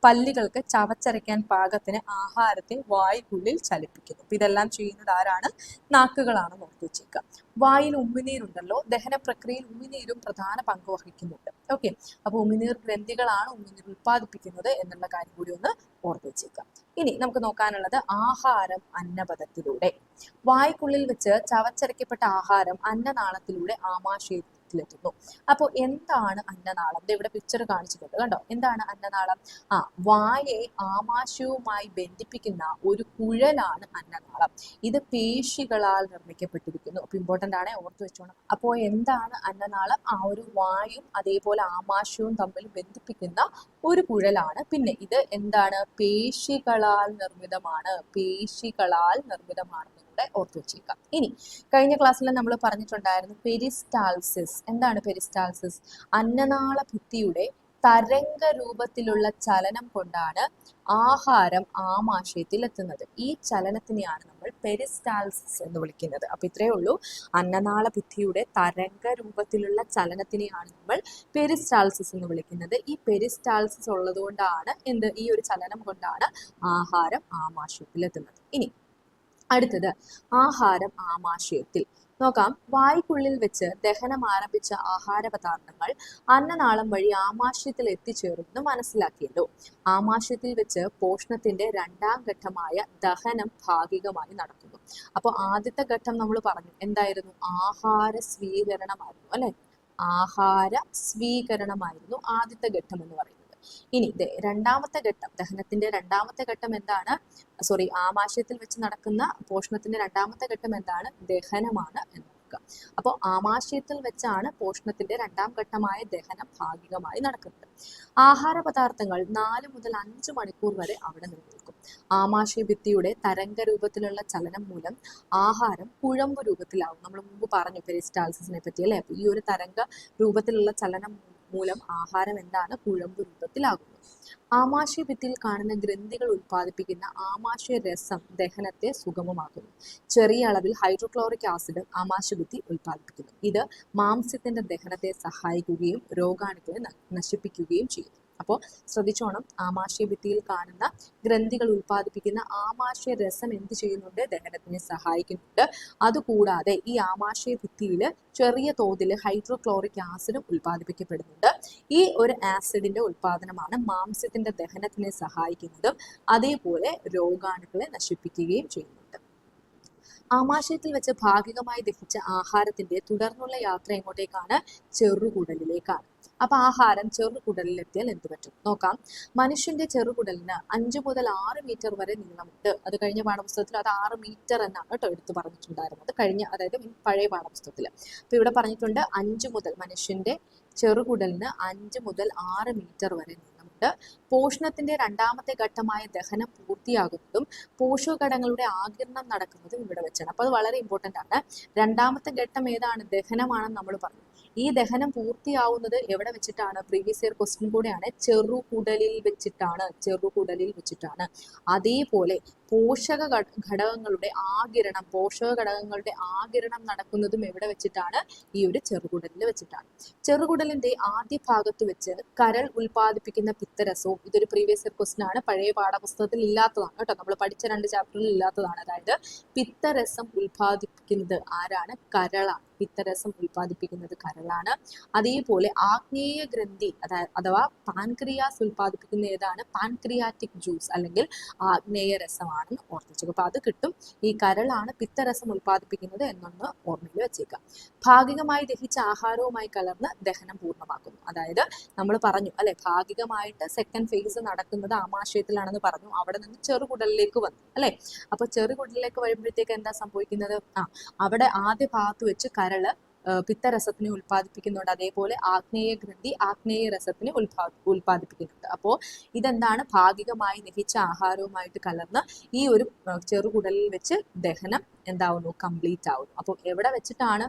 പല്ലുകൾക്ക് ചവച്ചരയ്ക്കാൻ പാകത്തിന് ആഹാരത്തെ വായ്ക്കുള്ളിൽ ചലിപ്പിക്കുന്നു. ഇതെല്ലാം ചെയ്യുന്നത് ആരാണ്? നാക്കുകളാണ് ഓർത്ത് വെച്ചേക്കുക. വായിൽ ഉമ്മിനീരുണ്ടല്ലോ. ദഹന പ്രക്രിയയിൽ ഉമ്മിനീരും പ്രധാന പങ്ക് വഹിക്കുന്നുണ്ട്. ഓക്കെ. അപ്പൊ ഉമിനീർ ഗ്രന്ഥികളാണ് ഉമിനീർ ഉത്പാദിപ്പിക്കുന്നത് എന്നുള്ള കാര്യം കൂടി ഒന്ന് ഓർത്ത് വെച്ചേക്കാം. ഇനി നമുക്ക് നോക്കാനുള്ളത് ആഹാരം അന്നപഥത്തിലൂടെ വായ്ക്കുള്ളിൽ വെച്ച് ചവച്ചരയ്ക്കപ്പെട്ട ആഹാരം അന്നനാളത്തിലൂടെ ആമാശയത്തിലെത്തുന്നു അപ്പോൾ എന്താണ് അന്നനാളം? ഇത് ഇവിടെ പിക്ചർ കാണിച്ചിട്ടുണ്ട് കണ്ടോ? എന്താണ് അന്നനാളം? ആ വായെ ആമാശയവുമായി ബന്ധിപ്പിക്കുന്ന ഒരു കുഴലാണ് അന്നനാളം. ഇത് പേശികളാൽ നിർമ്മിക്കപ്പെട്ടിരിക്കുന്നു. അപ്പൊ ഇമ്പോർട്ടന്റ് ആണ് ഓർത്തു വെച്ചോണം. അപ്പോ എന്താണ് അന്നനാളം? ആ ഒരു വായും അതേപോലെ ആമാശയവും തമ്മിൽ ബന്ധിപ്പിക്കുന്ന ഒരു കുഴലാണ്. പിന്നെ ഇത് എന്താണ്? പേശികളാൽ നിർമ്മിതമാണ്. പേശികളാൽ നിർമ്മിതമാണെന്ന് കൂടെ ഓർത്തു വെച്ചേക്കാം. ഇനി കഴിഞ്ഞ ക്ലാസ്സിൽ നമ്മൾ പറഞ്ഞിട്ടുണ്ടായിരുന്നു പെരിസ്റ്റാൾസിസ്. എന്താണ് പെരിസ്റ്റാൾസിസ്? അന്നനാള ഭിത്തിയുടെ തരംഗ രൂപത്തിലുള്ള ചലനം കൊണ്ടാണ് ആഹാരം ആമാശയത്തിൽ എത്തുന്നത്. ഈ ചലനത്തിനെയാണ് നമ്മൾ പെരിസ്റ്റാൾസിസ് എന്ന് വിളിക്കുന്നത്. അപ്പൊ ഇത്രയേ ഉള്ളൂ. അന്നനാള ഭിത്തിയുടെ തരംഗ രൂപത്തിലുള്ള ചലനത്തിനെയാണ് നമ്മൾ പെരിസ്റ്റാൾസിസ് എന്ന് വിളിക്കുന്നത്. ഈ പെരിസ്റ്റാൾസിസ് ഉള്ളത് കൊണ്ടാണ് എന്ത്? ഈ ഒരു ചലനം കൊണ്ടാണ് ആഹാരം ആമാശയത്തിൽ എത്തുന്നത്. ഇനി അടുത്തത് ആഹാരം ആമാശയത്തിൽ. നോക്കാം. വായ്ക്കുള്ളിൽ വെച്ച് ദഹനം ആരംഭിച്ച ആഹാര പദാർത്ഥങ്ങൾ അന്നനാളം വഴി ആമാശയത്തിൽ എത്തിച്ചേരുമെന്ന് മനസ്സിലാക്കിയല്ലോ. ആമാശയത്തിൽ വെച്ച് പോഷണത്തിന്റെ രണ്ടാം ഘട്ടമായ ദഹനം ഭാഗികമായി നടക്കുന്നു. അപ്പോൾ ആദ്യത്തെ ഘട്ടം നമ്മൾ പറഞ്ഞു. എന്തായിരുന്നു? ആഹാര സ്വീകരണമായിരുന്നു അല്ലെ? ആഹാര സ്വീകരണമായിരുന്നു ആദ്യത്തെ ഘട്ടം എന്ന് പറയുന്നത് ഇനി രണ്ടാമത്തെ ഘട്ടം ദഹനത്തിന്റെ രണ്ടാമത്തെ ഘട്ടം എന്താണ്? സോറി ആമാശയത്തിൽ വെച്ച് നടക്കുന്ന പോഷണത്തിന്റെ രണ്ടാമത്തെ ഘട്ടം എന്താണ്? ദഹനമാണ് എന്ന് നോക്കുക. അപ്പോൾ ആമാശയത്തിൽ വെച്ചാണ് പോഷണത്തിന്റെ രണ്ടാം ഘട്ടമായ ദഹനം ഭാഗികമായി നടക്കുന്നത്. ആഹാര പദാർത്ഥങ്ങൾ നാല് മുതൽ അഞ്ച് മണിക്കൂർ വരെ അവിടെ നിലനിൽക്കും. ആമാശയ ഭിത്തിയുടെ തരംഗ രൂപത്തിലുള്ള ചലനം മൂലം ആഹാരം കുഴമ്പ് രൂപത്തിലാവും. നമ്മൾ മുമ്പ് പറഞ്ഞു പെരിസ്റ്റാൾസിസിനെ പറ്റി അല്ലേ? ഈ ഒരു തരംഗ രൂപത്തിലുള്ള ചലനം മൂലം ആഹാരം എന്താണ് കുഴമ്പ് രൂപത്തിലാകുന്നു ആമാശയ ഭിത്തിയിൽ കാണുന്ന ഗ്രന്ഥികൾ ഉൽപ്പാദിപ്പിക്കുന്ന ആമാശയ രസം ദഹനത്തെ സുഗമമാക്കുന്നു. ചെറിയ അളവിൽ ഹൈഡ്രോക്ലോറിക് ആസിഡ് ആമാശയഭിത്തി ഉൽപ്പാദിപ്പിക്കുന്നു. ഇത് മാംസ്യത്തിന്റെ ദഹനത്തെ സഹായിക്കുകയും രോഗാണുക്കളെ നശിപ്പിക്കുകയും ചെയ്യും അപ്പോൾ ശ്രദ്ധിച്ചോണം. ആമാശയ ഭിത്തിയിൽ കാണുന്ന ഗ്രന്ഥികൾ ഉൽപ്പാദിപ്പിക്കുന്ന ആമാശയ രസം എന്ത് ചെയ്യുന്നുണ്ട്? ദഹനത്തിനെ സഹായിക്കുന്നുണ്ട്. അതുകൂടാതെ ഈ ആമാശയ ഭിത്തിയിൽ ചെറിയ തോതിൽ ഹൈഡ്രോക്ലോറിക് ആസിഡും ഉൽപ്പാദിപ്പിക്കപ്പെടുന്നുണ്ട്. ഈ ഒരു ആസിഡിന്റെ ഉൽപാദനമാണ് മാംസ്യത്തിന്റെ ദഹനത്തിനെ സഹായിക്കുന്നതും അതേപോലെ രോഗാണുക്കളെ നശിപ്പിക്കുകയും ചെയ്യുന്നുണ്ട്. ആമാശയത്തിൽ വെച്ച് ഭാഗികമായി ദഹിച്ച ആഹാരത്തിന്റെ തുടർന്നുള്ള യാത്ര എങ്ങോട്ടേക്കാണ്? ചെറുകുടലിലേക്കാണ്. അപ്പൊ ആഹാരം ചെറുകുടലിലെത്തിയാൽ എന്ത് പറ്റും? നോക്കാം. മനുഷ്യന്റെ ചെറുകുടലിന് അഞ്ചു മുതൽ ആറ് മീറ്റർ വരെ നീളമുണ്ട്. അത് കഴിഞ്ഞ പാഠപുസ്തകത്തിൽ അത് ആറ് മീറ്റർ എന്നാണ് കേട്ടോ എടുത്തു പറഞ്ഞിട്ടുണ്ടായിരുന്നത്. കഴിഞ്ഞ അതായത് പഴയ പാഠപുസ്തകത്തിൽ. അപ്പൊ ഇവിടെ പറഞ്ഞിട്ടുണ്ട് അഞ്ചു മുതൽ മനുഷ്യന്റെ ചെറുകുടലിന് അഞ്ചു മുതൽ ആറ് മീറ്റർ വരെ നീളമുണ്ട്. പോഷണത്തിന്റെ രണ്ടാമത്തെ ഘട്ടമായ ദഹനം പൂർത്തിയാകുന്നതും പോഷകഘടകങ്ങളുടെ ആകിരണം നടക്കുന്നതും ഇവിടെ വെച്ചാണ്. അപ്പൊ അത് വളരെ ഇമ്പോർട്ടന്റ് ആണ്. രണ്ടാമത്തെ ഘട്ടം ഏതാണ്? ദഹനമാണെന്ന് നമ്മൾ പറഞ്ഞു. ഈ ദഹനം പൂർത്തിയാവുന്നത് എവിടെ വെച്ചിട്ടാണ്? പ്രീവിയസ് ഇയർ ക്വസ്റ്റ്യൻ കൂടെയാണ് ചെറുകുടലിൽ വെച്ചിട്ടാണ് ചെറുകുടലിൽ വെച്ചിട്ടാണ്. അതേപോലെ പോഷക ഘടകങ്ങളുടെ ആകിരണം പോഷക ഘടകങ്ങളുടെ ആകിരണം നടക്കുന്നതും എവിടെ വെച്ചിട്ടാണ്? ഈ ഒരു ചെറുകുടലിൽ വെച്ചിട്ടാണ്. ചെറുകുടലിന്റെ ആദ്യ ഭാഗത്ത് വെച്ച് കരൾ ഉൽപ്പാദിപ്പിക്കുന്ന പിത്തരസവും ഇതൊരു പ്രീവിയസ് ഇയർ ക്വസ്റ്റ്യൻ ആണ്. പഴയ പാഠപുസ്തകത്തിൽ ഇല്ലാത്തതാണ് കേട്ടോ. നമ്മൾ പഠിച്ച രണ്ട് ചാപ്റ്ററിൽ ഇല്ലാത്തതാണ്. അതായത് പിത്തരസം ഉൽപ്പാദിപ്പിക്കുന്നത് ആരാണ്? കരളാണ്. പിത്തരസം ഉൽപ്പാദിപ്പിക്കുന്നത് കരളാണ്. അതേപോലെ ആഗ്നേയ ഗ്രന്ഥി അതായത് അഥവാ പാൻക്രിയാസ് ഉൽപ്പാദിപ്പിക്കുന്ന ഏതാണ്? പാൻക്രിയാറ്റിക് ജ്യൂസ് അല്ലെങ്കിൽ ആഗ്നേയ രസമാണെന്ന് ഓർമ്മിച്ചു അപ്പൊ അത് കിട്ടും. ഈ കരളാണ് പിത്തരസം ഉൽപ്പാദിപ്പിക്കുന്നത് എന്നൊന്ന് ഓർമ്മയിൽ വെച്ചേക്കാം. ഭാഗികമായി ദഹിച്ച ആഹാരവുമായി കലർന്ന് ദഹനം പൂർണമാക്കുന്നു. അതായത് നമ്മൾ പറഞ്ഞു അല്ലെ? ഭാഗികമായിട്ട് സെക്കൻഡ് ഫേസ് നടക്കുന്നത് ആമാശയത്തിലാണെന്ന് പറഞ്ഞു. അവിടെ നിന്ന് ചെറുകുടലിലേക്ക് വന്നു അല്ലെ? അപ്പൊ ചെറുകുടലിലേക്ക് വരുമ്പോഴത്തേക്ക് എന്താ സംഭവിക്കുന്നത്? ആ അവിടെ ആദ്യ ഭാഗത്ത് വെച്ച് കരൾ പിത്തരസത്തിനെ ഉൽപ്പാദിപ്പിക്കുന്നുണ്ട്. അതേപോലെ ആഗ്നേയ ഗ്രന്ഥി ആഗ്നേയ രസത്തിനെ ഉൽപാ ഉൽപ്പാദിപ്പിക്കുന്നുണ്ട്. അപ്പോൾ ഇതെന്താണ്? ഭാഗികമായി ദഹിച്ച ആഹാരവുമായിട്ട് കലർന്ന് ഈ ഒരു ചെറുകുടലിൽ വെച്ച് ദഹനം എന്താവുന്നു? കംപ്ലീറ്റ് ആവുന്നു. അപ്പോൾ എവിടെ വെച്ചിട്ടാണ്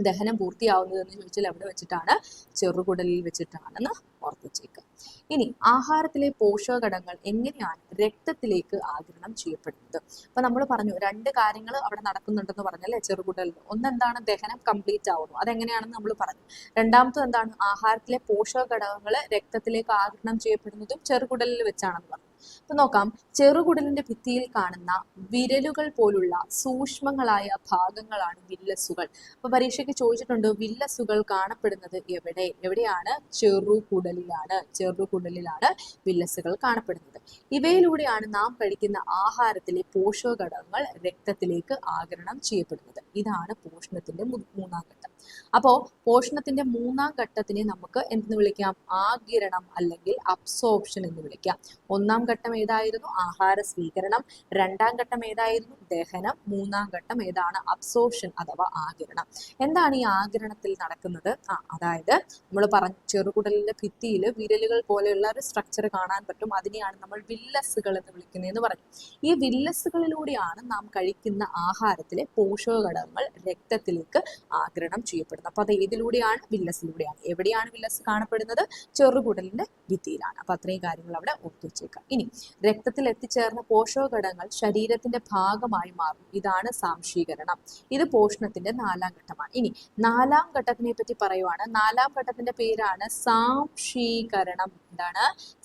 ദഹനം പൂർത്തിയാവുന്നതെന്ന് ചോദിച്ചാൽ എവിടെ വെച്ചിട്ടാണ്? ചെറുകുടലിൽ വെച്ചിട്ടാണെന്ന് ഓർത്തിച്ചേക്കുക ഇനി ആഹാരത്തിലെ പോഷകഘടകങ്ങൾ എങ്ങനെയാണ് രക്തത്തിലേക്ക് ആഗിരണം ചെയ്യപ്പെടുന്നത്? അപ്പൊ നമ്മൾ പറഞ്ഞു രണ്ട് കാര്യങ്ങൾ അവിടെ നടക്കുന്നുണ്ടെന്ന് പറഞ്ഞല്ലേ ചെറുകുടലിൽ ഒന്നെന്താണ് ദഹനം കംപ്ലീറ്റ് ആവുന്നു. അതെങ്ങനെയാണെന്ന് നമ്മൾ പറഞ്ഞു. രണ്ടാമത്തത് എന്താണ്? ആഹാരത്തിലെ പോഷകഘടകങ്ങൾ രക്തത്തിലേക്ക് ആഗിരണം ചെയ്യപ്പെടുന്നതും ചെറുകുടലിൽ വെച്ചാണെന്ന് പറഞ്ഞു. അപ്പൊ നോക്കാം. ചെറുകുടലിന്റെ ഭിത്തിയിൽ കാണുന്ന വിരലുകൾ പോലുള്ള സൂക്ഷ്മങ്ങളായ ഭാഗങ്ങളാണ് വില്ലസുകൾ. അപ്പൊ പരീക്ഷയ്ക്ക് ചോദിച്ചിട്ടുണ്ട് വില്ലസുകൾ കാണപ്പെടുന്നത് എവിടെ? എവിടെയാണ്? ചെറുകുടലിലാണ്. ചെറുകുടലിലാണ് വില്ലസുകൾ കാണപ്പെടുന്നത്. ഇവയിലൂടെയാണ് നാം കഴിക്കുന്ന ആഹാരത്തിലെ പോഷകഘടകങ്ങൾ രക്തത്തിലേക്ക് ആഗിരണം ചെയ്യപ്പെടുന്നത്. ഇതാണ് പോഷണത്തിന്റെ മൂന്നാം ഘട്ടം. അപ്പോ പോഷണത്തിന്റെ മൂന്നാം ഘട്ടത്തിനെ നമുക്ക് എന്തെന്ന് വിളിക്കാം? ആഗിരണം അല്ലെങ്കിൽ അബ്സോർപ്ഷൻ എന്ന് വിളിക്കാം. ഒന്നാം ഘട്ടം ഏതായിരുന്നു? ആഹാര സ്വീകരണം. രണ്ടാം ഘട്ടം ഏതായിരുന്നു? ദഹനം. മൂന്നാം ഘട്ടം ഏതാണ്? അബ്സോർപ്ഷൻ അഥവാ ആകിരണം എന്താണ് ഈ ആകിരണത്തിൽ നടക്കുന്നത്? ആ അതായത് നമ്മൾ പറഞ്ഞ ചെറുകുടലിന്റെ ഭിത്തിയിൽ വിരലുകൾ പോലെയുള്ള ഒരു സ്ട്രക്ചർ കാണാൻ പറ്റും. അതിനെയാണ് നമ്മൾ വില്ലസുകൾ എന്ന് വിളിക്കുന്നത് എന്ന് പറഞ്ഞു ഈ വില്ലസുകളിലൂടെയാണ് നാം കഴിക്കുന്ന ആഹാരത്തിലെ പോഷക ഘടകങ്ങൾ രക്തത്തിലേക്ക് ആകിരണം ചെയ്യപ്പെടുന്നത്. അപ്പൊ അത് ഏതിലൂടെയാണ്? വില്ലസിലൂടെയാണ് എവിടെയാണ് വില്ലസ് കാണപ്പെടുന്നത്? ചെറുകുടലിന്റെ ഭിത്തിയിലാണ്. അപ്പൊ അത്രയും കാര്യങ്ങൾ അവിടെ ഓർത്തു വെച്ചേക്കാം. ഇനി രക്തത്തിൽ എത്തിച്ചേർന്ന പോഷക ഘടകങ്ങൾ ശരീരത്തിന്റെ ഭാഗമായി മാറും. ഇതാണ് സാംശീകരണം. ഇത് പോഷണത്തിന്റെ നാലാം ഘട്ടമാണ്. ഇനി നാലാം ഘട്ടത്തിനെ പറ്റി പറയുവാണ്. നാലാം ഘട്ടത്തിന്റെ പേരാണ് സാംശീകരണം. എന്താണ്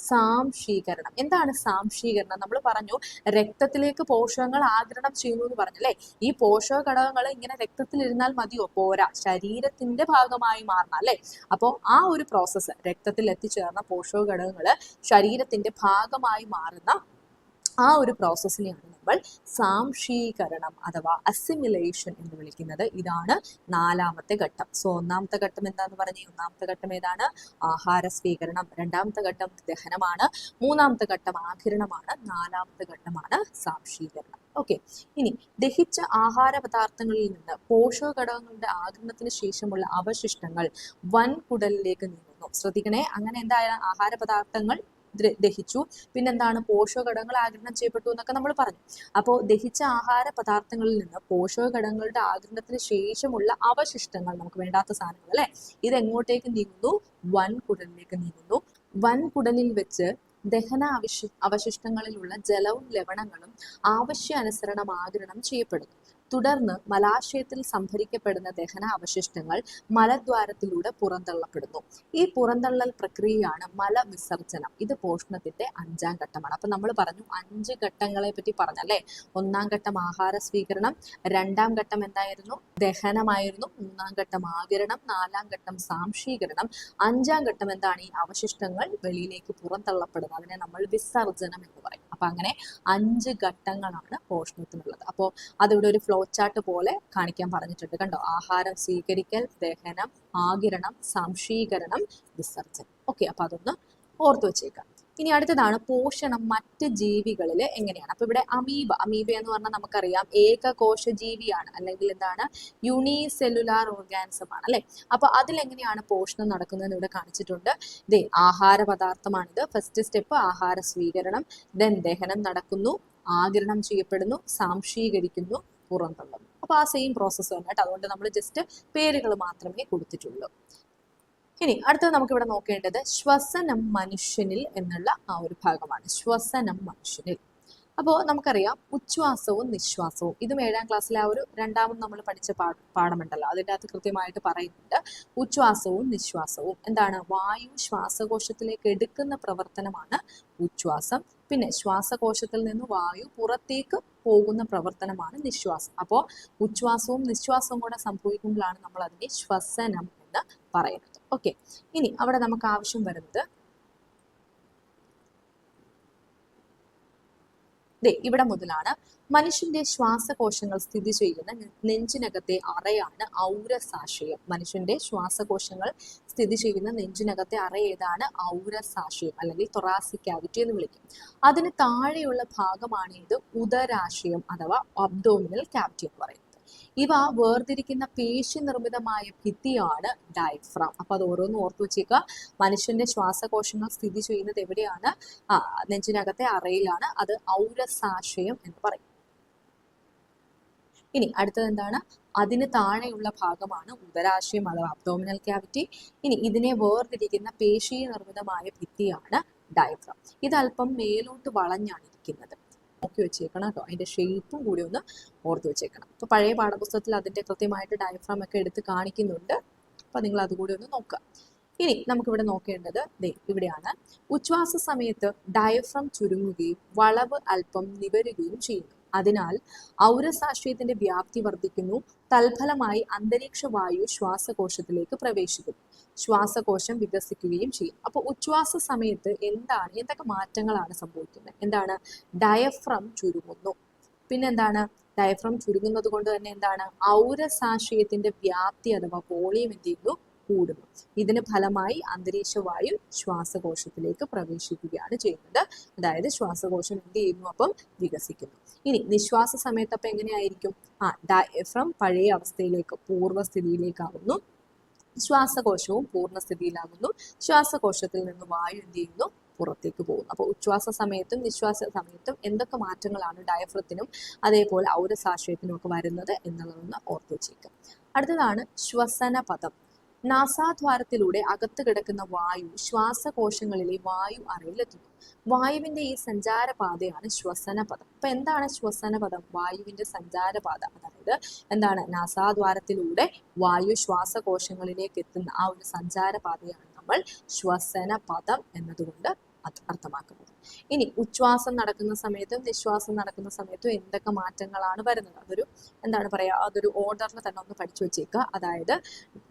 സാംശീകരണം. എന്താണ് സാംശീകരണം? നമ്മൾ പറഞ്ഞു രക്തത്തിലേക്ക് പോഷകങ്ങൾ ആഗിരണം ചെയ്യുന്നു എന്ന് പറഞ്ഞു പറഞ്ഞല്ലേ? ഈ പോഷക ഘടകങ്ങൾ ഇങ്ങനെ രക്തത്തിൽ ഇരുന്നാൽ മതിയോ? പോരാ. ശരീരത്തിന്റെ ഭാഗമായി മാറണം അല്ലെ? അപ്പോൾ ആ ഒരു പ്രോസസ്സ് രക്തത്തിൽ എത്തിച്ചേർന്ന പോഷക ഘടകങ്ങൾ ശരീരത്തിന്റെ ഭാഗമായി മാറുന്ന ആ ഒരു പ്രോസസ്സിനെയാണ് നമ്മൾ സാംശീകരണം അഥവാ അസിമിലേഷൻ എന്ന് വിളിക്കുന്നത്. ഇതാണ് നാലാമത്തെ ഘട്ടം. സോ ഒന്നാമത്തെ ഘട്ടം എന്താന്ന് പറഞ്ഞ? ഒന്നാമത്തെ ഘട്ടം ഏതാണ്? ആഹാര സ്വീകരണം. രണ്ടാമത്തെ ഘട്ടം ദഹനമാണ്. മൂന്നാമത്തെ ഘട്ടം ആകിരണമാണ്. നാലാമത്തെ ഘട്ടമാണ് സാംശീകരണം. ഓക്കെ ഇനി ദഹിച്ച ആഹാര പദാർത്ഥങ്ങളിൽ നിന്ന് പോഷക ഘടകങ്ങളുടെ ആഗിരണത്തിന് ശേഷമുള്ള അവശിഷ്ടങ്ങൾ വൻകുടലിലേക്ക് നീങ്ങുന്നു. ശ്രദ്ധിക്കണേ. അങ്ങനെ എന്തായാലും ആഹാര പദാർത്ഥങ്ങൾ ദഹിച്ചു. പിന്നെന്താണ്? പോഷകഘടകങ്ങൾ ആഗിരണം ചെയ്യപ്പെട്ടു എന്നൊക്കെ നമ്മൾ പറഞ്ഞു. അപ്പോൾ ദഹിച്ച ആഹാര പദാർത്ഥങ്ങളിൽ നിന്ന് പോഷകഘടകങ്ങളുടെ ആഗിരണത്തിന് ശേഷമുള്ള അവശിഷ്ടങ്ങൾ നമുക്ക് വേണ്ടാത്ത സാധനങ്ങൾ അല്ലെ? ഇത് എങ്ങോട്ടേക്ക് നീങ്ങുന്നു? വൻകുടലിലേക്ക് നീങ്ങുന്നു. വൻകുടലിൽ വെച്ച് ദഹന അവശി അവശിഷ്ടങ്ങളിലുള്ള ജലവും ലവണങ്ങളും ആവശ്യാനുസരണം ആഗിരണം ചെയ്യപ്പെടുന്നു. തുടർന്ന് മലാശയത്തിൽ സംഭരിക്കപ്പെടുന്ന ദഹന അവശിഷ്ടങ്ങൾ മലദ്വാരത്തിലൂടെ പുറന്തള്ളപ്പെടുന്നു. ഈ പുറന്തള്ളൽ പ്രക്രിയയാണ് മലവിസർജനം. ഇത് പോഷണത്തിന്റെ അഞ്ചാം ഘട്ടമാണ്. അപ്പൊ നമ്മൾ പറഞ്ഞു അഞ്ച് ഘട്ടങ്ങളെ പറ്റി പറഞ്ഞല്ലേ? ഒന്നാം ഘട്ടം ആഹാര സ്വീകരണം രണ്ടാം ഘട്ടം എന്തായിരുന്നു? ദഹനമായിരുന്നു. മൂന്നാം ഘട്ടം ആകിരണം നാലാം ഘട്ടം സാംശീകരണം. അഞ്ചാം ഘട്ടം എന്താണ്? ഈ അവശിഷ്ടങ്ങൾ വെളിയിലേക്ക് പുറന്തള്ളപ്പെടുന്നത്. അതിനെ നമ്മൾ വിസർജനം എന്ന് പറയും. അപ്പൊ അങ്ങനെ അഞ്ച് ഘട്ടങ്ങളാണ് പോഷണത്തിനുള്ളത്. അപ്പോൾ അതിവിടെ ഒരു ഫ്ലോ ചാർട്ട് പോലെ കാണിക്കാൻ പറഞ്ഞിട്ടുണ്ട്. കണ്ടോ? ആഹാരം സ്വീകരിക്കൽ ദഹനം ആകിരണം സംശീകരണം വിസർജനം ഓക്കെ അപ്പോൾ അതൊന്ന് ഓർത്തു വെച്ചേക്കാം. ഇനി അടുത്തതാണ് പോഷണം മറ്റ് ജീവികളിൽ എങ്ങനെയാണ്? അപ്പൊ ഇവിടെ അമീബ അമീബ എന്ന് പറഞ്ഞാൽ നമുക്കറിയാം ഏകകോശ ജീവിയാണ് അല്ലെങ്കിൽ എന്താണ്? യൂണിസെല്ലുലാർ ഓർഗാനിസം ആണ് അല്ലെ? അപ്പൊ അതിലെങ്ങനെയാണ് പോഷണം നടക്കുന്നതെന്ന് ഇവിടെ കാണിച്ചിട്ടുണ്ട്. ദേ ആഹാര പദാർത്ഥമാണിത് ഫസ്റ്റ് സ്റ്റെപ്പ് ആഹാര സ്വീകരണം ദെൻ ദഹനം നടക്കുന്നു ആഗിരണം ചെയ്യപ്പെടുന്നു സാംശീകരിക്കുന്നു പുറന്തള്ളുന്നു. അപ്പൊ ആ സെയിം പ്രോസസ്സ് തന്നെ അതുകൊണ്ട് നമ്മൾ ജസ്റ്റ് പേരുകൾ മാത്രമേ കൊടുത്തിട്ടുള്ളൂ. ഇനി അടുത്തത് നമുക്ക് ഇവിടെ നോക്കേണ്ടത് ശ്വസനം മനുഷ്യനിൽ എന്നുള്ള ആ ഒരു ഭാഗമാണ്. ശ്വസനം മനുഷ്യനിൽ. അപ്പോൾ നമുക്കറിയാം ഉച്ഛ്വാസവും നിശ്വാസവും. ഇതും ഏഴാം ക്ലാസ്സിലെ ആ ഒരു രണ്ടാമത് നമ്മൾ പഠിച്ച പാ പാഠമുണ്ടല്ലോ. അതിന്റെ അകത്ത് കൃത്യമായിട്ട് പറയുന്നുണ്ട് ഉച്ഛ്വാസവും നിശ്വാസവും. എന്താണ്? വായു ശ്വാസകോശത്തിലേക്ക് എടുക്കുന്ന പ്രവർത്തനമാണ് ഉച്ഛ്വാസം. പിന്നെ ശ്വാസകോശത്തിൽ നിന്ന് വായു പുറത്തേക്ക് പോകുന്ന പ്രവർത്തനമാണ് നിശ്വാസം. അപ്പോൾ ഉച്ഛ്വാസവും നിശ്വാസവും കൂടെ സംഭവിക്കുമ്പോഴാണ് നമ്മൾ അതിനെ ശ്വസനം എന്ന് പറയുന്നത്. ഓക്കെ ഇനി അവിടെ നമുക്ക് ആവശ്യം വരുന്നത് ദേ ഇവിടെ മുതലാണ്. മനുഷ്യന്റെ ശ്വാസകോശങ്ങൾ സ്ഥിതി ചെയ്യുന്ന നെഞ്ചിനകത്തെ അറയാണ് ഔരസാശയം മനുഷ്യന്റെ ശ്വാസകോശങ്ങൾ സ്ഥിതി ചെയ്യുന്ന നെഞ്ചിനകത്തെ അറ ഏതാണ്? ഔരസാശയം അല്ലെങ്കിൽ തൊറാസിക് ക്യാവിറ്റി എന്ന് വിളിക്കും. അതിന് താഴെയുള്ള ഭാഗമാണ് ഇത് ഉദരാശയം അഥവാ അബ്ഡോമിനൽ ക്യാവിറ്റി എന്ന് പറയുന്നത് ഇവ വേർതിരിക്കുന്ന പേശി നിർമ്മിതമായ ഭിത്തിയാണ് ഡയഫ്രാം അപ്പൊ അത് ഓരോന്നും ഓർത്തു വെച്ചേക്കുക. മനുഷ്യന്റെ ശ്വാസകോശങ്ങൾ സ്ഥിതി ചെയ്യുന്നത് എവിടെയാണ്? നെഞ്ചിനകത്തെ അറയിലാണ്. അത് ഔരസാശയം എന്ന് പറയും. ഇനി അടുത്തത് എന്താണ്? അതിന് താഴെയുള്ള ഭാഗമാണ് ഉദരാശയം അഥവാ അബ്ഡോമിനൽ ക്യാവിറ്റി ഇനി ഇതിനെ വേർതിരിക്കുന്ന പേശി നിർമ്മിതമായ ഭിത്തിയാണ് ഡയഫ്രം ഇത് അല്പം മേലോട്ട് വളഞ്ഞാണ് ഇരിക്കുന്നത്. നോക്കി വെച്ചേക്കണം കേട്ടോ. അതിന്റെ ഷേപ്പും കൂടി ഒന്ന് ഓർത്ത് വെച്ചേക്കണം. അപ്പോൾ പഴയ പാഠപുസ്തകത്തിൽ അതിന്റെ കൃത്യമായിട്ട് ഡയഫ്രാം ഒക്കെ എടുത്ത് കാണിക്കുന്നുണ്ട്. അപ്പൊ നിങ്ങൾ അതുകൂടി ഒന്ന് നോക്കുക. ഇനി നമുക്കിവിടെ നോക്കേണ്ടത് ദേ ഇവിടെയാണ്. ഉച്ഛ്വാസ സമയത്ത് ഡയഫ്രം ചുരുങ്ങുകയും വളവ് അല്പം നിവരുകയും ചെയ്യുന്നു. അതിനാൽ ഔരസാശ്രയത്തിന്റെ വ്യാപ്തി വർദ്ധിക്കുന്നു. തൽഫലമായി അന്തരീക്ഷ വായു ശ്വാസകോശത്തിലേക്ക് പ്രവേശിക്കുന്നു ശ്വാസകോശം വികസിക്കുകയും ചെയ്യും. അപ്പോൾ ഉച്ഛ്വാസ സമയത്ത് എന്താണ് എന്തൊക്കെ മാറ്റങ്ങളാണ് സംഭവിക്കുന്നത്? എന്താണ്? ഡയഫ്രം ചുരുങ്ങുന്നു. പിന്നെന്താണ്? ഡയഫ്രം ചുരുങ്ങുന്നത് കൊണ്ട് തന്നെ എന്താണ്? ഔരസാശയത്തിന്റെ വ്യാപ്തി അഥവാ വോളിയം എന്ത് ചെയ്യുന്നു? കൂടുന്നു. ഇതിന് ഫലമായി അന്തരീക്ഷ വായു ശ്വാസകോശത്തിലേക്ക് പ്രവേശിക്കുകയാണ് ചെയ്യുന്നത്. അതായത് ശ്വാസകോശം എന്ത് ചെയ്യുന്നു? അപ്പം വികസിക്കുന്നു. ഇനി നിശ്വാസ സമയത്ത് അപ്പം എങ്ങനെയായിരിക്കും? ആ ഡയഫ്രം പഴയ അവസ്ഥയിലേക്ക് പൂർവസ്ഥിതിയിലേക്കാവുന്നു ശ്വാസകോശവും പൂർണസ്ഥിതിയിലാകുന്നു ശ്വാസകോശത്തിൽ നിന്ന് വായു എന്ത് ചെയ്യുന്നു? പുറത്തേക്ക് പോകുന്നു. അപ്പോൾ ഉച്ഛ്വാസ സമയത്തും നിശ്വാസ സമയത്തും എന്തൊക്കെ മാറ്റങ്ങളാണ് ഡയഫ്രത്തിനും അതേപോലെ ഔരസാശ്രയത്തിനും ഒക്കെ വരുന്നത് എന്നുള്ളതൊന്ന് ഓർത്തു വെച്ചേക്കാം അടുത്തതാണ് ശ്വസന പദം നാസാദ്വാരത്തിലൂടെ അകത്ത് കിടക്കുന്ന വായു ശ്വാസകോശങ്ങളിലെ വായു അറയിലെത്തുന്നു. വായുവിന്റെ ഈ സഞ്ചാരപാതയാണ് ശ്വസനപദം അപ്പൊ എന്താണ് ശ്വസനപദം വായുവിന്റെ സഞ്ചാരപാത. അതായത് എന്താണ്? നാസാദ്വാരത്തിലൂടെ വായു ശ്വാസകോശങ്ങളിലേക്ക് എത്തുന്ന ആ ഒരു സഞ്ചാരപാതയാണ് നമ്മൾ ശ്വസനപദം എന്നതുകൊണ്ട് അർത്ഥമാക്കുന്നത്. ഇനി ഉച്ഛ്വാസം നടക്കുന്ന സമയത്തും നിശ്വാസം നടക്കുന്ന സമയത്തും എന്തൊക്കെ മാറ്റങ്ങളാണ് വരുന്നത്? അതൊരു എന്താണ് പറയുക അതൊരു ഓർഡറിൽ തന്നെ ഒന്ന് പഠിച്ചു വെച്ചേക്കുക. അതായത്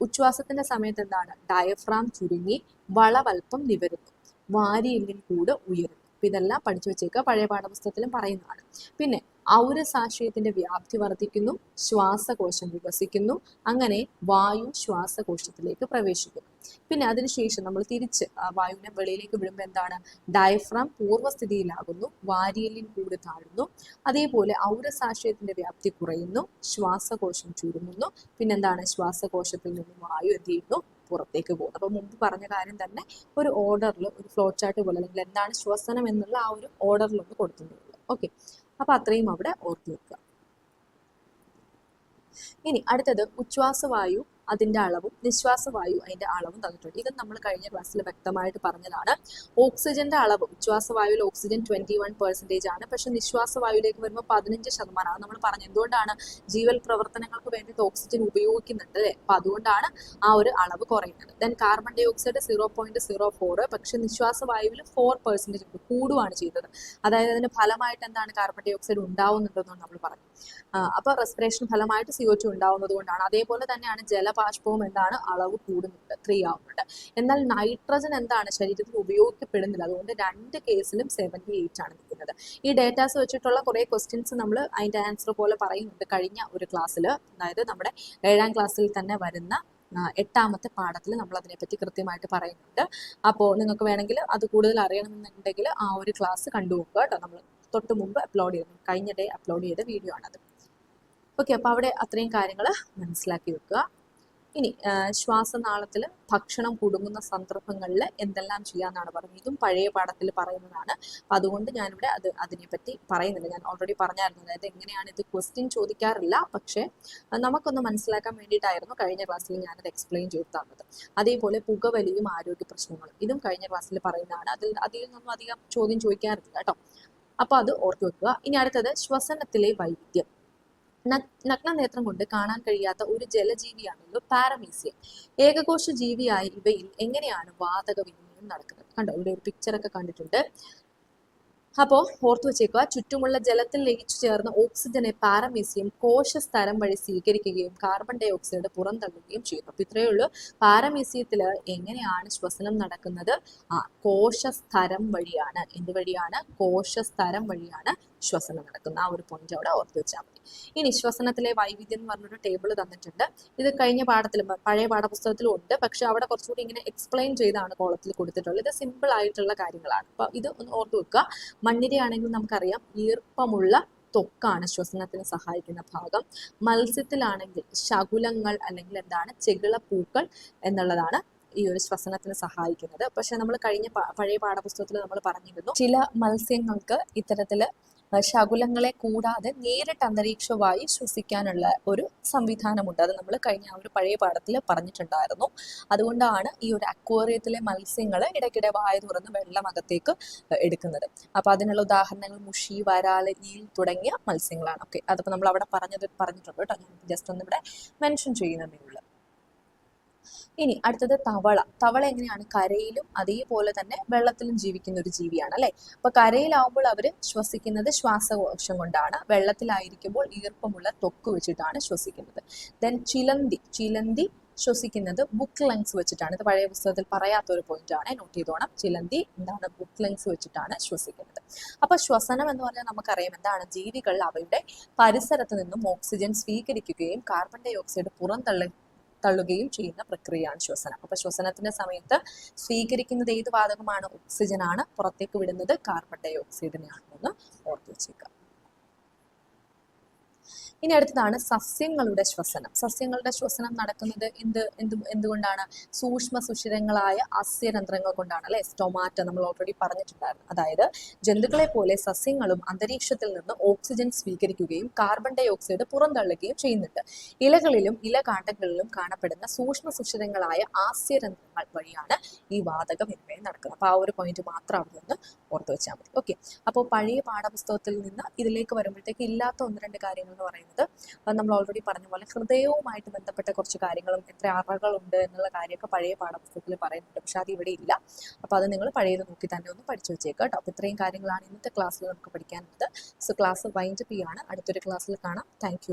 ഉച്ഛ്വാസത്തിന്റെ സമയത്ത് എന്താണ്? ഡയഫ്രാം ചുരുങ്ങി വളവൽപ്പം നിവരുന്നു. വാരിയില്ലിൻ കൂട് ഉയരുന്നു. ഇതെല്ലാം പഠിച്ചു വെച്ചേക്കുക. പഴയ പാഠപുസ്തകത്തിലും പറയുന്നതാണ്. പിന്നെ ഔരസാശയത്തിന്റെ വ്യാപ്തി വർദ്ധിക്കുന്നു ശ്വാസകോശം വികസിക്കുന്നു. അങ്ങനെ വായു ശ്വാസകോശത്തിലേക്ക് പ്രവേശിക്കുന്നു. പിന്നെ അതിനുശേഷം നമ്മൾ തിരിച്ച് ആ വായുവിനെ വെളിയിലേക്ക് വിടുമ്പോൾ എന്താണ്? ഡയഫ്രാം പൂർവസ്ഥിതിയിലാകുന്നു വാരിയലിൻ കൂടെ താഴുന്നു. അതേപോലെ ഔരസാശയത്തിന്റെ വ്യാപ്തി കുറയുന്നു ശ്വാസകോശം ചുരുങ്ങുന്നു പിന്നെന്താണ് ശ്വാസകോശത്തിൽ നിന്നും വായു എന്ത് ചെയ്യുന്നു? പുറത്തേക്ക് പോകുന്നത് അപ്പോൾ മുമ്പ് പറഞ്ഞ കാര്യം തന്നെ ഒരു ഓർഡറിൽ ഒരു ഫ്ലോ ചാർട്ട് പോലെ അല്ലെങ്കിൽ എന്താണ് ശ്വസനം എന്നുള്ള ആ ഒരു ഓർഡറിൽ ഒന്ന് കൊടുത്തിട്ടുള്ളൂ ഓക്കെ അപ്പോൾ അത്രയും അവിടെ ഓർത്ത് വെക്കുക. ഇനി അടുത്തത് ഉച്ഛ്വാസവായു അതിന്റെ അളവും നിശ്വാസവായു അതിന്റെ അളവും തന്നിട്ടുണ്ട്. ഇത് നമ്മൾ കഴിഞ്ഞ ക്ലാസ്സിൽ വ്യക്തമായിട്ട് പറഞ്ഞതാണ്. ഓക്സിജന്റെ അളവ് ഉച്ഛ്വാസവായുവിൽ ഓക്സിജൻ ട്വന്റി വൺ പെർസെന്റേജ് ആണ്. പക്ഷെ നിശ്വാസവായുവിലേക്ക് വരുമ്പോൾ പതിനഞ്ച് ശതമാനമാണ് നമ്മൾ പറഞ്ഞു എന്തുകൊണ്ടാണ്? ജീവൽ പ്രവർത്തനങ്ങൾക്ക് വേണ്ടിയിട്ട് ഓക്സിജൻ ഉപയോഗിക്കുന്നുണ്ട്. അല്ലേ അപ്പൊ അതുകൊണ്ടാണ് ആ ഒരു അളവ് കുറയുന്നത്. Then carbon dioxide zero point zero four പക്ഷെ നിശ്വാസവായുവിൽ ഫോർ പെർസെന്റേജ് കൂടുകയാണ് ചെയ്തത്. അതായത് അതിന്റെ ഫലമായിട്ട് എന്താണ് കാർബൺ ഡൈ ഓക്സൈഡ് ഉണ്ടാവുന്നുണ്ടെന്നാണ് നമ്മൾ പറഞ്ഞു. അപ്പൊ റെസ്പിറേഷൻ ഫലമായിട്ട് സി ഒ ടു ഉണ്ടാവുന്നത് കൊണ്ടാണ് അതേപോലെ തന്നെയാണ് ജലബാഷ്പവും എന്താണ്? അളവ് കൂടുന്നുണ്ട് ത്രീ ആവുന്നുണ്ട്. എന്നാൽ നൈട്രജൻ എന്താണ്? ശരീരത്തിൽ ഉപയോഗിക്കപ്പെടുന്നില്ല. അതുകൊണ്ട് രണ്ട് കേസിലും സെവന്റി എയ്റ്റ് ആണ് നിൽക്കുന്നത്. ഈ ഡേറ്റാസ് വെച്ചിട്ടുള്ള കുറേ ക്വസ്റ്റ്യൻസ് നമ്മൾ അതിന്റെ ആൻസർ പോലെ പറയുന്നുണ്ട് കഴിഞ്ഞ ഒരു ക്ലാസ്സിൽ അതായത് നമ്മുടെ ഏഴാം ക്ലാസ്സിൽ തന്നെ വരുന്ന എട്ടാമത്തെ പാഠത്തിൽ നമ്മൾ അതിനെപ്പറ്റി കൃത്യമായിട്ട് പറയുന്നുണ്ട്. അപ്പോൾ നിങ്ങൾക്ക് വേണമെങ്കിൽ അത് കൂടുതൽ അറിയണമെന്നുണ്ടെങ്കിൽ ആ ഒരു ക്ലാസ് കണ്ടുപോക്കുക കേട്ടോ നമ്മൾ തൊട്ട് മുമ്പ് അപ്ലോഡ് ചെയ്തു. കഴിഞ്ഞ ഡേ അപ്ലോഡ് ചെയ്ത വീഡിയോ ആണത്. ഓക്കെ അപ്പോൾ അവിടെ അത്രയും കാര്യങ്ങൾ മനസ്സിലാക്കി വെക്കുക. ഇനി ശ്വാസനാളത്തിൽ ഭക്ഷണം കുടുങ്ങുന്ന സന്ദർഭങ്ങളിൽ എന്തെല്ലാം ചെയ്യാമെന്നാണ് പറഞ്ഞത്. ഇതും പഴയ പാഠത്തിൽ പറയുന്നതാണ്. അപ്പം അതുകൊണ്ട് ഞാനിവിടെ അത് അതിനെപ്പറ്റി പറയുന്നില്ല. ഞാൻ ഓൾറെഡി പറഞ്ഞായിരുന്നു. അതായത് എങ്ങനെയാണ് ഇത് ക്വസ്റ്റ്യൻ ചോദിക്കാറില്ല. പക്ഷേ നമുക്കൊന്ന് മനസ്സിലാക്കാൻ വേണ്ടിയിട്ടായിരുന്നു കഴിഞ്ഞ ക്ലാസ്സിൽ ഞാനത് എക്സ്പ്ലെയിൻ ചെയ്തു തന്നത്. അതേപോലെ പുകവലിയും ആരോഗ്യ പ്രശ്നങ്ങളും. ഇതും കഴിഞ്ഞ ക്ലാസ്സിൽ പറയുന്നതാണ്. അതിൽ അതിൽ നിന്നും അധികം ചോദ്യം ചോദിക്കാറില്ല കേട്ടോ. അപ്പോൾ അത് ഓർത്തു വെക്കുക. ഇനി അടുത്തത് ശ്വസനത്തിലെ വൈവിധ്യം. നഗ്ന നഗ്നനേത്രം കൊണ്ട് കാണാൻ കഴിയാത്ത ഒരു ജലജീവിയാണല്ലോ പാരമീസിയം. ഏകകോശ ജീവിയായ ഇവയിൽ എങ്ങനെയാണ് വാതക വിനിമയം നടക്കുന്നത്? കണ്ടോ ഇവിടെ ഒരു പിക്ചർ ഒക്കെ കണ്ടിട്ടുണ്ട്. അപ്പോൾ ഓർത്തു വെച്ചേക്കുക ചുറ്റുമുള്ള ജലത്തിൽ ലയിച്ചു ചേർന്ന ഓക്സിജനെ പാരമീസിയം കോശസ്തരം വഴി സ്വീകരിക്കുകയും കാർബൺ ഡൈ ഓക്സൈഡ് പുറന്തള്ളുകയും ചെയ്യുന്നു. അപ്പൊ ഇത്രയേ ഉള്ളൂ. പാരമീസിയത്തിൽ എങ്ങനെയാണ് ശ്വസനം നടക്കുന്നത്? ആ കോശസ്തരം വഴിയാണ്. എന്ത് വഴിയാണ്? കോശസ്തരം വഴിയാണ്. ശ്വസനം നടക്കുന്ന. ആ ഒരു പോയിന്റ് അവിടെ ഓർത്ത് വെച്ചാൽ മതി. ഇനി ശ്വസനത്തിലെ വൈവിധ്യം എന്ന് പറഞ്ഞൊരു ടേബിൾ തന്നിട്ടുണ്ട്. ഇത് കഴിഞ്ഞ പാഠത്തിലും പഴയ പാഠപുസ്തകത്തിലും ഉണ്ട്. പക്ഷെ അവിടെ കുറച്ചുകൂടി ഇങ്ങനെ എക്സ്പ്ലെയിൻ ചെയ്താണ് കോളത്തിൽ കൊടുത്തിട്ടുള്ളത്. ഇത് സിമ്പിൾ ആയിട്ടുള്ള കാര്യങ്ങളാണ്. അപ്പൊ ഇത് ഒന്ന് ഓർത്തു വെക്കുക. മണ്ണിരയാണെങ്കിൽ നമുക്കറിയാം ഈർപ്പമുള്ള ത്വക്കാണ് ശ്വസനത്തിന് സഹായിക്കുന്ന ഭാഗം. മത്സ്യത്തിലാണെങ്കിൽ ശകുലങ്ങൾ അല്ലെങ്കിൽ എന്താണ് ചെകിളപ്പൂക്കൾ എന്നുള്ളതാണ് ഈ ഒരു ശ്വസനത്തിന് സഹായിക്കുന്നത്. പക്ഷെ നമ്മൾ കഴിഞ്ഞ പഴയ പാഠപുസ്തകത്തിൽ നമ്മൾ പറഞ്ഞിരുന്നു ചില മത്സ്യങ്ങൾക്ക് ഇത്തരത്തിൽ ശകുലങ്ങളെ കൂടാതെ നേരിട്ട് അന്തരീക്ഷ വായു ശ്വസിക്കാനുള്ള ഒരു സംവിധാനമുണ്ട്. അത് നമ്മൾ കഴിഞ്ഞ ഒരു പഴയ പാഠത്തിൽ പറഞ്ഞിട്ടുണ്ടായിരുന്നു. അതുകൊണ്ടാണ് ഈ ഒരു അക്വേറിയത്തിലെ മത്സ്യങ്ങൾ ഇടയ്ക്കിടെ വായ തുറന്ന് വെള്ളം അകത്തേക്ക് എടുക്കുന്നത്. അപ്പൊ അതിനുള്ള ഉദാഹരണങ്ങൾ മുഷി വരാൽ ഈൽ തുടങ്ങിയ മത്സ്യങ്ങളാണ്. ഓക്കെ. അതിപ്പോ നമ്മൾ അവിടെ പറഞ്ഞത് പറഞ്ഞിട്ടുണ്ട് കേട്ടോ. ജസ്റ്റ് ഒന്ന് ഇവിടെ മെൻഷൻ ചെയ്യുന്നതേ ഉള്ളൂ ഇനി അടുത്തത് തവള. തവള എങ്ങനെയാണ്? കരയിലും അതേപോലെ തന്നെ വെള്ളത്തിലും ജീവിക്കുന്ന ഒരു ജീവിയാണ് അല്ലെ? അപ്പൊ കരയിലാവുമ്പോൾ അവർ ശ്വസിക്കുന്നത് ശ്വാസകോശം കൊണ്ടാണ്. വെള്ളത്തിലായിരിക്കുമ്പോൾ ഈർപ്പമുള്ള തൊക്ക് വെച്ചിട്ടാണ് ശ്വസിക്കുന്നത്. ദെൻ ചിലന്തി. ചിലന്തി ശ്വസിക്കുന്നത് ബുക്ക് ലങ്സ് വെച്ചിട്ടാണ്. ഇത് പഴയ പുസ്തകത്തിൽ പറയാത്ത ഒരു പോയിന്റ് ആണ്. നോട്ട് ചെയ്തോണം. ചിലന്തി എന്താണ് ബുക്ക് ലങ്സ് വെച്ചിട്ടാണ് ശ്വസിക്കുന്നത്. അപ്പൊ ശ്വസനം എന്ന് പറഞ്ഞാൽ നമുക്കറിയാം എന്താണ്? ജീവികൾ അവയുടെ പരിസരത്ത് നിന്നും ഓക്സിജൻ സ്വീകരിക്കുകയും കാർബൺ ഡൈ ഓക്സൈഡ് പുറന്തള്ളി തള്ളുകയും ചെയ്യുന്ന പ്രക്രിയയാണ് ശ്വസനം. അപ്പൊ ശ്വസനത്തിന്റെ സമയത്ത് സ്വീകരിക്കുന്നത് ഏത് വാതകമാണ്? ഓക്സിജനാണ് പുറത്തേക്ക് വിടുന്നത് കാർബൺ ഡൈ ഓക്സൈഡിനെയാണെന്ന് ഓർത്ത് വെച്ചേക്കുക ഇനി അടുത്തതാണ് സസ്യങ്ങളുടെ ശ്വസനം. സസ്യങ്ങളുടെ ശ്വസനം നടക്കുന്നത് എന്ത് എന്ത് എന്തുകൊണ്ടാണ്? സൂക്ഷ്മ സുഷിരങ്ങളായ അസ്യരന്ധ്രങ്ങൾ കൊണ്ടാണ് അല്ലെ? സ്റ്റൊമാറ്റ നമ്മൾ ഓൾറെഡി പറഞ്ഞിട്ടുണ്ടായിരുന്നു. അതായത് ജന്തുക്കളെ പോലെ സസ്യങ്ങളും അന്തരീക്ഷത്തിൽ നിന്ന് ഓക്സിജൻ സ്വീകരിക്കുകയും കാർബൺ ഡൈ ഓക്സൈഡ് പുറന്തള്ളുകയും ചെയ്യുന്നുണ്ട്. ഇലകളിലും ഇലകാണ്ടങ്ങളിലും കാണപ്പെടുന്ന സൂക്ഷ്മ സുഷിരങ്ങളായ ആസ്യരന്ധ്രങ്ങൾ വഴിയാണ് ഈ വാതക വിനിമയം നടക്കുന്നത്. അപ്പോൾ ആ ഒരു പോയിന്റ് മാത്രം അവിടെ ഓർത്ത് വെച്ചാൽ മതി. ഓക്കെ അപ്പോൾ പഴയ പാഠപുസ്തകത്തിൽ നിന്ന് ഇതിലേക്ക് വരുമ്പോഴത്തേക്ക് ഇല്ലാത്ത ഒന്ന് രണ്ട് കാര്യങ്ങൾ പറയുന്നത്. നമ്മൾ ഓൾറെഡി പറഞ്ഞ പോലെ ഹൃദയവുമായിട്ട് ബന്ധപ്പെട്ട കുറച്ച് കാര്യങ്ങളും എത്ര അറകളുണ്ട് എന്നുള്ള കാര്യമൊക്കെ പഴയ പാഠപുസ്തകത്തിൽ പറയുന്നുണ്ട്. പക്ഷെ അത് ഇവിടെ ഇല്ല. അപ്പോൾ അത് നിങ്ങൾ പഴയത് നോക്കി തന്നെ ഒന്ന് പഠിച്ചു വെച്ചേക്കാം കേട്ടോ. അപ്പോൾ ഇത്രയും കാര്യങ്ങളാണ് ഇന്നത്തെ ക്ലാസ്സിൽ നമുക്ക് പഠിക്കാനുള്ളത്. സോ ക്ലാസ് വൈൻഡപ്പ് ചെയ്യാണ്. അടുത്തൊരു ക്ലാസ്സിൽ കാണാം. താങ്ക്